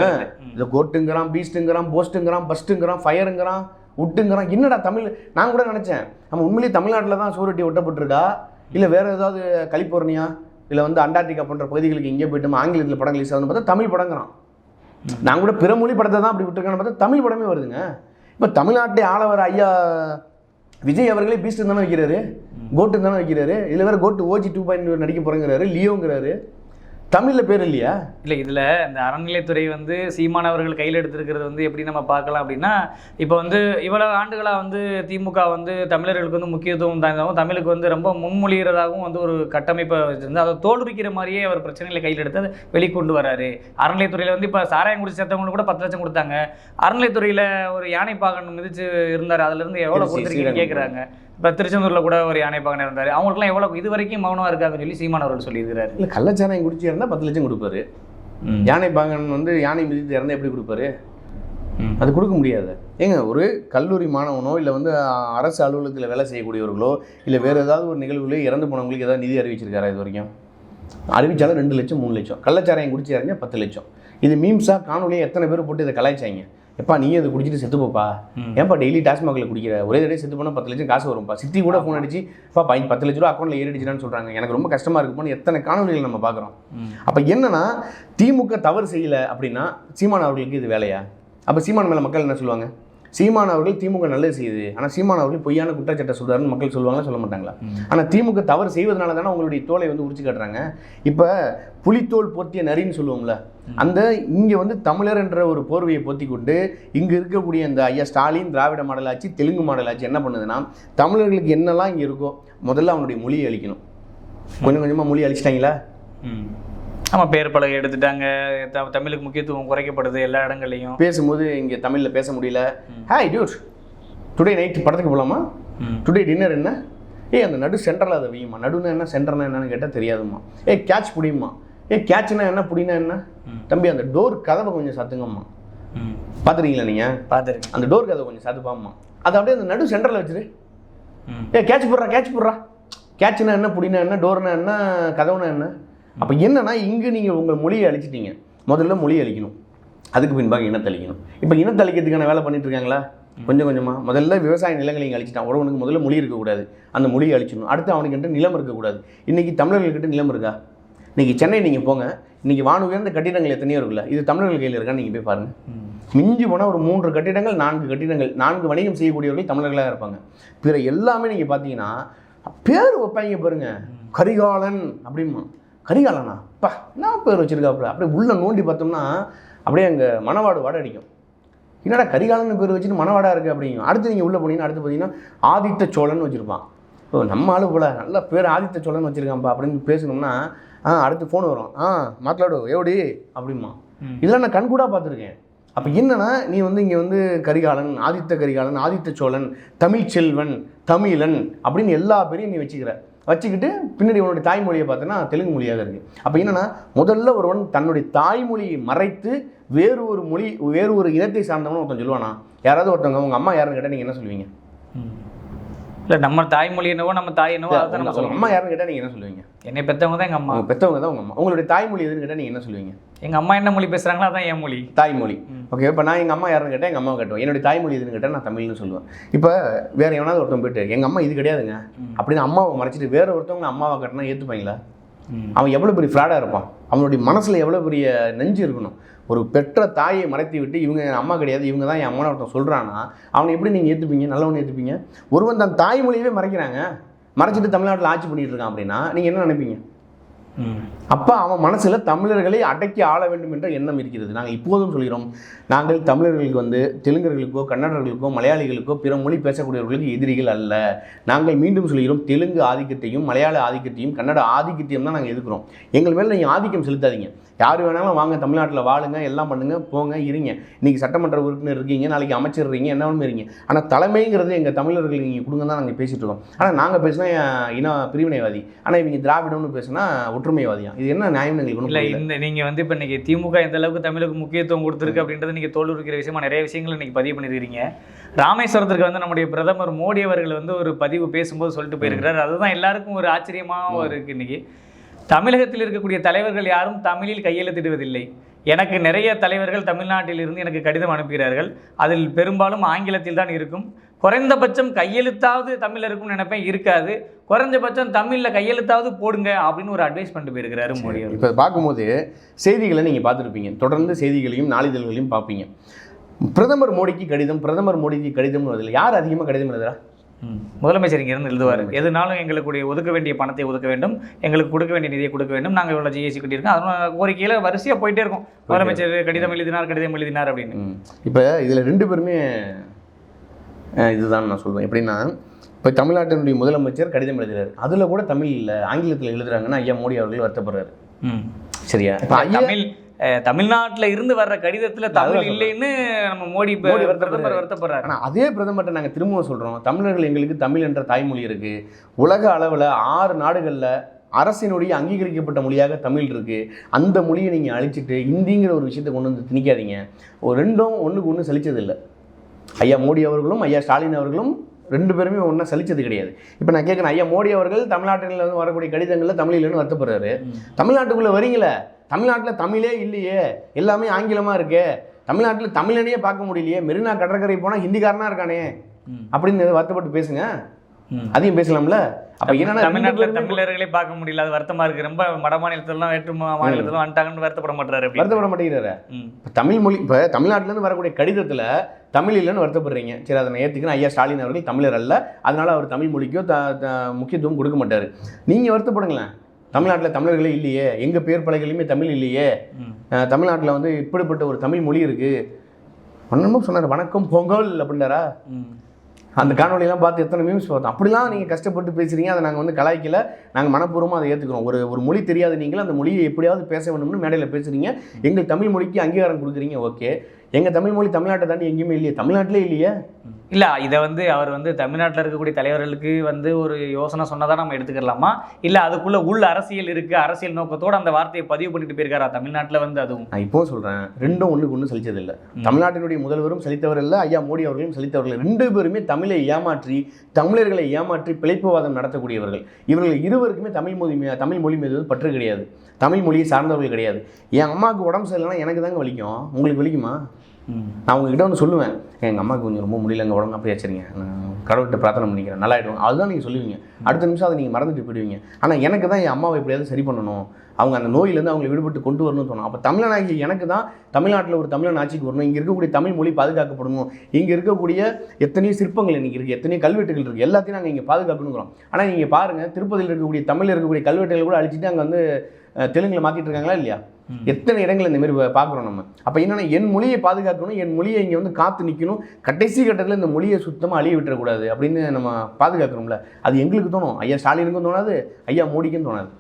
இந்த கோட்டுங்கிறான் பீஸ்ட்டுங்கிறான் போஸ்ட்டுங்கிறான் பஸ்ட்டுங்கிறான் ஃபயருங்கிறான் உட்டுங்கிறான். என்னடா தமிழ்? நான் கூட நினச்சேன். நம்ம உண்மையிலேயே தமிழ்நாட்டில் தான் சூரட்டி ஒட்டப்பட்டிருக்கா? இல்லை வேறு ஏதாவது கலிபோர்னியா? இல்லை வந்து அண்டார்டிகா போன்ற பகுதிகளுக்கு எங்கே போயிட்டு நம்ம ஆங்கிலத்தில் படம் ரிலீஸ் ஆகுதுன்னு பார்த்தா தமிழ் படங்கிறான். நான் கூட பிற மொழி படத்தை தான் அப்படி விட்டுருக்கான்னு பார்த்தா தமிழ் படமே வருதுங்க. இப்போ தமிழ்நாட்டை ஆளவர் ஐயா விஜய் அவர்களே பீஸ்ட்டு தானே வைக்கிறாரு கோட்டு தானே வைக்கிறாரு இதில் வேறு கோட்டு ஓஜி டூ பாயிண்ட் நடிக்க போகிறேங்கிறாரு லியோங்கிறாரு தமிழில் பேர் இல்லையா? இல்லை இதில் இந்த அறநிலைத்துறை வந்து சீமான் அவர்கள் கையில் எடுத்திருக்கிறது வந்து எப்படி நம்ம பார்க்கலாம் அப்படின்னா இப்போ வந்து இவ்வளவு ஆண்டுகளாக வந்து திமுக வந்து தமிழர்களுக்கு வந்து முக்கியத்துவம் தாங்கவும் தமிழுக்கு வந்து ரொம்ப முன்மொழிகிறதாகவும் வந்து ஒரு கட்டமைப்பை வச்சிருந்து அதை தோல்விக்கிற மாதிரியே அவர் பிரச்சனைகளை கையில் எடுத்து அதை வெளிக்கொண்டு வராரு. அறநிலைத்துறையில் வந்து இப்போ சாராயம் குடிச்சு செத்தவங்களுக்கு கூட பத்து லட்சம் கொடுத்தாங்க. அறநிலைத்துறையில் ஒரு யானை பாகன் மிதிச்சு இருந்தார். அதுலேருந்து எவ்வளோ கொடுத்துருக்கீங்கன்னு. கேட்குறாங்க இப்போ திருச்செந்தூரில் கூட ஒரு யானை பாகன் இருந்தார். அவங்களுக்குலாம் எவ்வளோ இது வரைக்கும் மௌனமாக இருக்காங்கன்னு சொல்லி சீமான் அவர்கள் சொல்லியிருக்கிறாரு. இல்லை கள்ளச்சாராயம் குடிச்சு இறந்தா பத்து லட்சம் கொடுப்பாரு. யானை பாகன் வந்து யானை மிதித்து இறந்தா எப்படி கொடுப்பாரு. அது கொடுக்க முடியாது. ஏங்க ஒரு கல்லூரி மாணவனோ இல்லை வந்து அரசு அலுவலகத்தில் வேலை செய்யக்கூடியவர்களோ இல்லை வேறு ஏதாவது ஒரு நிகழ்வுல இறந்து போனவங்களுக்கு ஏதாவது நிதி அறிவிச்சிருக்காரா இது வரைக்கும்? அறிவிச்சாலும் ரெண்டு லட்சம் மூணு லட்சம். கள்ளச்சாராயம் குடிச்சு இறங்க பத்து லட்சம். இது மீம்ஸா காணொலியாக எத்தனை பேர் போட்டு இதை கலாய்ச்சாங்க? எப்பா நீ அதை குடிச்சிட்டு செத்து போப்பா ம். ஏன்பா டெய்லி டாஸ்மாகில் குடிக்கிற? ஒரே தடவை செத்து போனால் பத்து லட்சம் காசு வரும்ப்பா சித்தி கூட ஃபோன் அடிச்சு பா பையன் பத்து லட்ச ரூபா அக்கௌண்ட்டில் ஏறிடுச்சுன்னு சொல்கிறாங்க எனக்கு ரொம்ப கஷ்டமாக இருக்குப்பான்னு எத்தனை காணொலிகள் நம்ம பார்க்குறோம். அப்போ என்னன்னா திமுக தவறு செய்யல அப்படின்னா சீமான் அவர்களுக்கு இது வேலையா? அப்போ சீமான் மேலே மக்கள் என்ன சொல்லுவாங்க? சீமான் அவர்கள் திமுக நல்லது செய்யுது. ஆனால் சீமான் அவர்கள் பொய்யான குற்றச்சாட்டை சொல்றாருன்னு மக்கள் சொல்லுவாங்களா சொல்ல மாட்டாங்களா. ஆனால் திமுக தவறு செய்வதனால தானே உங்களுடைய தோலை வந்து உரிச்சு காட்டுறாங்க. இப்போ புலித்தோல் போர்த்திய நரின்னு சொல்லுவோம்ல அந்த இங்கே வந்து தமிழர் என்ற ஒரு போர்வையை போத்தி கொண்டு இங்கே இருக்கக்கூடிய இந்த ஐயா ஸ்டாலின் திராவிட மாடல் ஆட்சி தெலுங்கு மாடல் ஆட்சி என்ன பண்ணுதுன்னா தமிழர்களுக்கு என்னெல்லாம் இங்கே இருக்கோ முதல்ல அவனுடைய மொழியை அழிக்கணும். கொஞ்சம் கொஞ்சமாக மொழி அழிச்சிட்டாங்களா? ம். ஆமா பேர் பலகை எடுத்துட்டாங்க. தமிழுக்கு முக்கியத்துவம் குறைக்கப்படுது எல்லா இடங்கள்லையும். பேசும்போது இங்கே தமிழில் பேச முடியல. ஹாய் டியூட் டுடே நைட் படத்துக்கு போகலாமா. டுடே டின்னர் என்ன? ஏய் அந்த நடு சென்டரில் அதை வையுமா? நடுனா என்ன? சென்டர்னா என்னன்னு கேட்டால் தெரியாதும்மா. ஏ கேட்ச் புடியுமா ஏ கேட்ச்னா என்ன? புடினா என்ன. தம்பி அந்த டோர் கதவை கொஞ்சம் சாத்துங்கம்மா. ம். பார்த்துறீங்களா நீங்கள் பார்த்துருக்கேன் அந்த டோர் கதவை கொஞ்சம் சாத்துப்பாம்மா. அதை அப்படியே அந்த நடு சென்டரில் வச்சிரு. ஏ கேட்ச் போடுறா கேட்ச் போடுறா. கேட்ச்னா என்ன? புடினா என்ன? டோர்னா என்ன? கதவுனா என்ன? அப்போ என்னன்னா இங்கே நீங்கள் உங்கள் மொழியை அழிச்சிட்டீங்க. முதல்ல மொழியை அழிக்கணும். அதுக்கு பின்பாக இனத்தை அழிக்கணும். இப்போ இனத்தை அழிக்கிறதுக்கான வேலை பண்ணிட்டு இருக்காங்களா? கொஞ்சம் கொஞ்சமாக முதல்ல விவசாய நிலங்களை இங்கே அழிச்சிட்டான். ஒருவனுக்கு முதல்ல மொழி இருக்கக்கூடாது. அந்த மொழியை அழிச்சிடணும். அடுத்து அவனுக்கிட்ட நிலம் இருக்கக்கூடாது. இன்றைக்கி தமிழர்கள்கிட்ட நிலம் இருக்கா? இன்றைக்கி சென்னை நீங்கள் போங்க. இன்றைக்கி வான உயர்ந்த கட்டிடங்கள் எத்தனையோ இருக்குல்ல? இது தமிழர்கள் கையில் இருக்கான்னு நீங்கள் போய் பாருங்கள். மிஞ்சி போனால் ஒரு மூன்று கட்டிடங்கள் நான்கு கட்டிடங்கள் நான்கு வணிகம் செய்யக்கூடியவர்கள் தமிழர்களாக இருப்பாங்க. பிற எல்லாமே நீங்கள் பார்த்தீங்கன்னா பேர் வைப்பாங்க பாருங்க. கரிகாலன் அப்படிமா. கரிகாலனா? பா என்ன பேர் வச்சிருக்காப்புல? அப்படியே உள்ள நோண்டி பார்த்தோம்னா அப்படியே அங்கே மணவாடு வாடை அடிக்கும். என்னடா கரிகாலன் பேர் வச்சுட்டு மணவாடா இருக்குது அப்படிங்கும் அடுத்து நீங்கள் உள்ளே போனீங்கன்னா அடுத்து பார்த்தீங்கன்னா ஆதித்த சோழன் வச்சுருப்பான். ஓ நம்ம ஆளு போல. நல்ல பேர் ஆதித்த சோழன் வச்சுருக்கான்ப்பா அப்படின்னு பேசணும்னா ஆ அடுத்து ஃபோன் வரும். ஆ மாట్లాடு எவடி அப்படிமா ம். இதெல்லாம் நான் கண்கூடா பார்த்துருக்கேன். அப்போ என்னன்னா நீ வந்து இங்கே வந்து கரிகாலன் ஆதித்த கரிகாலன் ஆதித்த சோழன் தமிழ்ச்செல்வன் தமிழன் அப்படின்னு எல்லா பேரையும் நீ வச்சுக்கிற. வச்சுக்கிட்டு பின்னாடி உன்னுடைய தாய்மொழியை பார்த்தோன்னா தெலுங்கு மொழியாக இருக்குது அப்போ என்னன்னா முதல்ல ஒருவன் தன்னுடைய தாய்மொழியை மறைத்து வேறு ஒரு மொழி வேறு ஒரு இனத்தை சார்ந்தவன் ஒருத்தன் சொல்லுவானா? யாராவது ஒருத்தவங்க உங்கள் அம்மா யாருன்னு கேட்டால் நீங்கள் என்ன சொல்லுவீங்க. இல்ல நம்ம தாய்மொழி என்னவோ நம்ம தாய் என்னவோ அதை நம்ம சொல்லுவோம். அம்மா யாருன்னு கேட்டால் நீங்கள் என்ன சொல்லுவீங்க? என்னை பெற்றவங்க தான் எங்க அம்மா. பெற்றவங்க தான் உங்கள் அம்மா. உங்களுடைய தாய்மொழி எதுன்னு கேட்டால் நீங்கள் என்ன சொல்லுவீங்க? எங்க அம்மா என்ன மொழி பேசுறாங்களோ அதான் என் மொழி. தாய்மொழி. ஓகே இப்போ நான் எங்கள் அம்மா யாருன்னு கேட்டேன் எங்கள் அம்மா கேட்டோம் என்னுடைய தாய்மொழி எதுன்னு கேட்டால் நான் தமிழ்னு சொல்லுவேன். இப்போ வேற எவனாவது ஒருத்தன் போயிட்டு எங்கள் அம்மா இது கிடையாதுங்க. அப்படின்னு அம்மாவை மறைச்சிட்டு வேற ஒருத்தவங்க அம்மாவை கட்டினா ஏற்றுப்பாங்களா. அவன் எவ்வளோ பெரிய ஃப்ராடாக இருப்பான். அவனுடைய மனசில் எவ்வளோ பெரிய நெஞ்சு இருக்கணும்? ஒரு பெற்ற தாயை மறைத்து விட்டு இவங்க என் அம்மா கிடையாது இவங்க தான் என் அம்மா ஒருத்தன் சொல்கிறான்னா அவனை எப்படி நீங்கள் ஏற்றுப்பீங்க நல்லவனை ஏற்றுப்பீங்க ஒருவன் தன் தாய்மொழியவே மறைக்கிறாங்க. மறைச்சிட்டு தமிழ்நாட்டில் ஆட்சி பண்ணிட்டு இருக்கான் அப்படின்னா நீங்கள் என்ன நினைப்பீங்க? ம். அப்போ அவன் மனசில் தமிழர்களை அடக்கி ஆள வேண்டும் என்ற எண்ணம் இருக்கிறது. நாங்கள் இப்போதும் சொல்கிறோம் நாங்கள் தமிழர்களுக்கு வந்து தெலுங்கர்களுக்கோ கன்னடர்களுக்கோ மலையாளிகளுக்கோ பிற மொழி பேசக்கூடியவர்களுக்கு எதிரிகள் அல்ல. நாங்கள் மீண்டும் சொல்கிறோம் தெலுங்கு ஆதிக்கத்தையும் மலையாள ஆதிக்கத்தையும் கன்னட ஆதிக்கத்தையும் தான் நாங்கள் எதிர்க்கிறோம். எங்கள் மேலே நீங்கள் ஆதிக்கம் செலுத்தாதீங்க. யார் வேணாலும் வாங்க தமிழ்நாட்டில் வாழுங்க எல்லாம் பண்ணுங்கள் போங்க இருங்க. இன்றைக்கி சட்டமன்ற உறுப்பினர் இருக்கீங்க நாளைக்கு அமைச்சர்றீங்க என்ன வேணுமே இருங்க. ஆனால் தலைமைங்கிறது எங்கள் தமிழர்களுக்கு நீங்கள் கொடுங்க தான் நாங்கள் பேசிகிட்டு இருக்கோம். ஆனால் நாங்கள் பேசினா இன பிரிவினைவாதி? ஆனால் இவங்க திராவிடம்னு பேசினா ஒற்றுமைவாதியாக இது என்ன நியாயம் எங்களுக்கு இல்ல. இந்த நீங்க வந்து இப்ப இன்னைக்கு திமுக எந்த அளவுக்கு தமிழுக்கு முக்கியத்துவம் கொடுத்துருக்கு அப்படின்றத நீங்க தோல் இருக்கிற விஷயமா நிறைய விஷயங்கள் இன்னைக்கு பதிவு பண்ணிருக்கீங்க. ராமேஸ்வரத்திற்கு வந்து நம்முடைய பிரதமர் மோடி அவர்கள் வந்து ஒரு பதிவு பேசும்போது சொல்லிட்டு போயிருக்கிறார். அதுதான் எல்லாருக்கும் ஒரு ஆச்சரியமாவும் இருக்கு இன்னைக்கு. தமிழகத்தில் இருக்கக்கூடிய தலைவர்கள் யாரும் தமிழில் கையெழுத்திடுவதில்லை. எனக்கு நிறைய தலைவர்கள் தமிழ்நாட்டில் இருந்து எனக்கு கடிதம் அனுப்புகிறார்கள். அதில் பெரும்பாலும் ஆங்கிலத்தில் தான் இருக்கும். குறைந்தபட்சம் கையெழுத்தாவது தமிழ்ல இருக்கும்னு நினைப்பேன் இருக்காது. குறைஞ்சபட்சம் தமிழில் கையெழுத்தாவது போடுங்க அப்படின்னு ஒரு அட்வைஸ் பண்ணிட்டு போயிருக்கிறாரு மோடி இப்போ பார்க்கும்போது செய்திகளை நீங்கள் பார்த்துருப்பீங்க. தொடர்ந்து செய்திகளையும் நாளிதழ்களையும் பார்ப்பீங்க. பிரதமர் மோடிக்கு கடிதம் பிரதமர் மோடிக்கு கடிதம் வருதில்லை. யார் அதிகமாக கடிதம் எழுதுறா. முதலமைச்சர் இங்க இருந்து எழுதுவார் எதுனாலும் எங்களுக்கு ஒதுக்க வேண்டிய பணத்தை ஒதுக்க வேண்டும். எங்களுக்கு கொடுக்க வேண்டிய நிதியை கொடுக்க வேண்டும். நாங்கள் இவ்வளோ ஜிஎஸ்டி கட்டியிருக்கோம் அதனால கோரிக்கையில வரிசையா போயிட்டே இருக்கும். முதலமைச்சர் கடிதம் எழுதினார் கடிதம் எழுதினார் அப்படின்னு. இப்போ இதில் ரெண்டு பேருமே இதுதான் நான் சொல்லுவேன் எப்படின்னா இப்போ தமிழ்நாட்டினுடைய முதலமைச்சர் கடிதம் எழுதுறாரு. அதில் கூட தமிழ் இல்லை ஆங்கிலத்தில் எழுதுறாங்கன்னா ஐயா மோடி அவர்கள் வருத்தப்படுறாரு. ம். சரியா? இப்போ தமிழ் தமிழ்நாட்டுல இருந்து வர்ற கடிதத்துல தமிழ் இல்லைன்னு நம்ம மோடி. பிரதமர் வருத்தப்படுறாரு. ஆனால் அதே பிரதமர்கிட்ட நாங்கள் திரும்பவும் சொல்கிறோம் தமிழர்கள் எங்களுக்கு தமிழ் என்ற தாய்மொழி இருக்குது உலக அளவில் ஆறு நாடுகளில் அரசினுடைய அங்கீகரிக்கப்பட்ட மொழியாக தமிழ் இருக்குது அந்த மொழியை நீங்கள் அழிச்சிட்டு ஹிந்திங்கிற ஒரு விஷயத்தை கொண்டு வந்து திணிக்காதீங்க. ஒரு ரெண்டும் ஒன்றுக்கு ஒன்று சலிச்சதில்லை. ஐயா மோடி அவர்களும் ஐயா ஸ்டாலின் அவர்களும் ரெண்டு பேருமே ஒன்றா சலிச்சது கிடையாது. இப்போ நான் கேட்குறேன் ஐயா மோடி அவர்கள் தமிழ்நாட்டில் இருந்து வரக்கூடிய கடிதங்களில் தமிழ் இல்லைன்னு வருத்தப்படுறாரு தமிழ்நாட்டுக்குள்ளே வரீங்களே? தமிழ்நாட்டில் தமிழே இல்லையே. எல்லாமே ஆங்கிலமாக இருக்கே. தமிழ்நாட்டில் தமிழனையே பார்க்க முடியலையே. மெரினா கடற்கரை போனால் ஹிந்திக்காரனா இருக்கானே. அப்படின்னு வருத்தப்பட்டு பேசுங்க. அதையும் பேசலாம்ல? அப்போ என்னன்னா தமிழ்நாட்டுல தமிழர்களே பார்க்க முடியல. அது வருத்தமா இருக்கு. ரொம்ப வட மாநிலத்திலாம் வேற்று மாநிலத்திலாம் வந்துட்டாங்கன்னு வருத்தப்பட மாட்டாரு வருத்தப்பட மாட்டேங்கிறாரு. தமிழ் மொழி இப்போ தமிழ்நாட்டிலேருந்து வரக்கூடிய கடிதத்தில் தமிழ் இல்லைன்னு வருத்தப்படுறீங்க. சரி அதை நான் ஏற்றுக்கிறேன் ஐயா ஸ்டாலின் அவர்கள் தமிழர் அல்ல. அதனால அவர் தமிழ் மொழிக்கோ த முக்கியத்துவம் கொடுக்க மாட்டார். நீங்கள் வருத்தப்படுங்களேன். தமிழ்நாட்டில் தமிழர்களே இல்லையே. எங்கள் பேர் பலகையிலுமே தமிழ் இல்லையே. தமிழ்நாட்டில் வந்து இப்படிப்பட்ட ஒரு தமிழ் மொழி இருக்குது ஒன்றும் சொன்னார். வணக்கம் பொங்கல் அப்படின்னாரா. அந்த காணொலியெல்லாம் பார்த்து எத்தனை மீம்ஸ் பார்த்தோம். அப்படிலாம் நீங்கள் கஷ்டப்பட்டு பேசுகிறீங்க அதை நாங்கள் வந்து கலாய்க்கல. நாங்கள் மனப்பூர்வமாக அதை ஏற்றுக்கிறோம் ஒரு ஒரு மொழி தெரியாது நீங்கள் அந்த மொழியை எப்படியாவது பேச வேணும்னு மேடையில் பேசுகிறீங்க எங்கள் தமிழ் மொழிக்கு அங்கீகாரம் கொடுக்குறீங்க. ஓகே. எங்கள் தமிழ் மொழி தமிழ்நாட்டை தாண்டி எங்கேயுமே இல்லையே? தமிழ்நாட்டிலே இல்லையே? இல்ல இதை வந்து அவர் வந்து தமிழ்நாட்டுல இருக்கக்கூடிய தலைவர்களுக்கு வந்து ஒரு யோசனை சொன்னதா நம்ம எடுத்துக்கலாமா? இல்ல அதுக்குள்ள உள் அரசியல் இருக்கு அரசியல் நோக்கத்தோட அந்த வார்த்தையை பதிவு பண்ணிட்டு போயிருக்காரா தமிழ்நாட்டுல வந்து அதுவும்? நான் இப்போவும் சொல்கிறேன் ரெண்டும் ஒன்றுக்கு ஒன்றும் சலிச்சதில்லை. தமிழ்நாட்டினுடைய முதல்வரும் சலித்தவர் இல்லை ஐயா மோடி அவர்களும் சலித்தவர்கள் இல்லை. ரெண்டு பேருமே தமிழை ஏமாற்றி தமிழர்களை ஏமாற்றி பிழைப்புவாதம் நடத்தக்கூடியவர்கள். இவர்கள் இருவருக்குமே தமிழ் மொழி தமிழ் மொழி மீது பற்று கிடையாது. தமிழ் மொழியை சார்ந்தவர்கள் கிடையாது. என் அம்மாவுக்கு உடம்பு சரியில்லைனா எனக்கு தாங்க வலிக்கும். உங்களுக்கு வலிக்குமா. நான் உங்ககிட்ட ஒன்று சொல்லுவேன் எங்கள் அம்மாவுக்கு கொஞ்சம் ரொம்ப முடியலங்க உடம்பு அப்படியே வச்சுருங்க. நான் கடவுள்கிட்ட பிரார்த்தனை பண்ணிக்கிறேன். நல்லா ஆகிடும் அதுதான் நீங்கள் சொல்லுவீங்க. அடுத்த நிமிஷம் அதை நீங்கள் மறந்துட்டு போயிடுவீங்க. ஆனால் எனக்கு தான் என் அம்மாவை எப்படியாவது சரி பண்ணணும். அவங்க அந்த நோயிலேருந்து அவங்களை விடுபட்டு கொண்டு வரணும்னு சொன்னோம் அப்போ தமிழனாகி எனக்கு தான் தமிழ்நாட்டில் ஒரு தமிழன் ஆட்சிக்கு வரணும். இங்கே இருக்கக்கூடிய தமிழ் மொழி பாதுகாக்கப்படணும். இங்கே இருக்கக்கூடிய எத்தனையோ சிற்பங்கள் இன்றைக்கி இருக்குது எத்தனையோ கல்வெட்டுகள் இருக்குது எல்லாத்தையும் நாங்கள் இங்கே பாதுகாக்கணுங்கிறோம். ஆனால் நீங்கள் பாருங்கள் திருப்பதியில் இருக்கக்கூடிய தமிழில் இருக்கக்கூடிய கல்வெட்டுகள் கூட அழிச்சிட்டு அங்கே வந்து தெலுங்கில் மாற்றிட்டு இருக்காங்களா இல்லையா? எத்தனை இடங்கள் இந்த மாதிரி பார்க்குறோம் நம்ம. அப்போ என்னன்னா என் மொழியை பாதுகாக்கணும் என் மொழியை இங்கே வந்து காத்து நிற்கணும் கடைசி கட்டத்தில் இந்த மொழியை சுத்தமாக அழிய விட்டுறக்கூடாது அப்படின்னு நம்ம பாதுகாக்கணும்ல அது எங்களுக்கு தோணும். ஐயா ஸ்டாலினுக்கும் தோணாது ஐயா மோடிக்கும் தோணாது.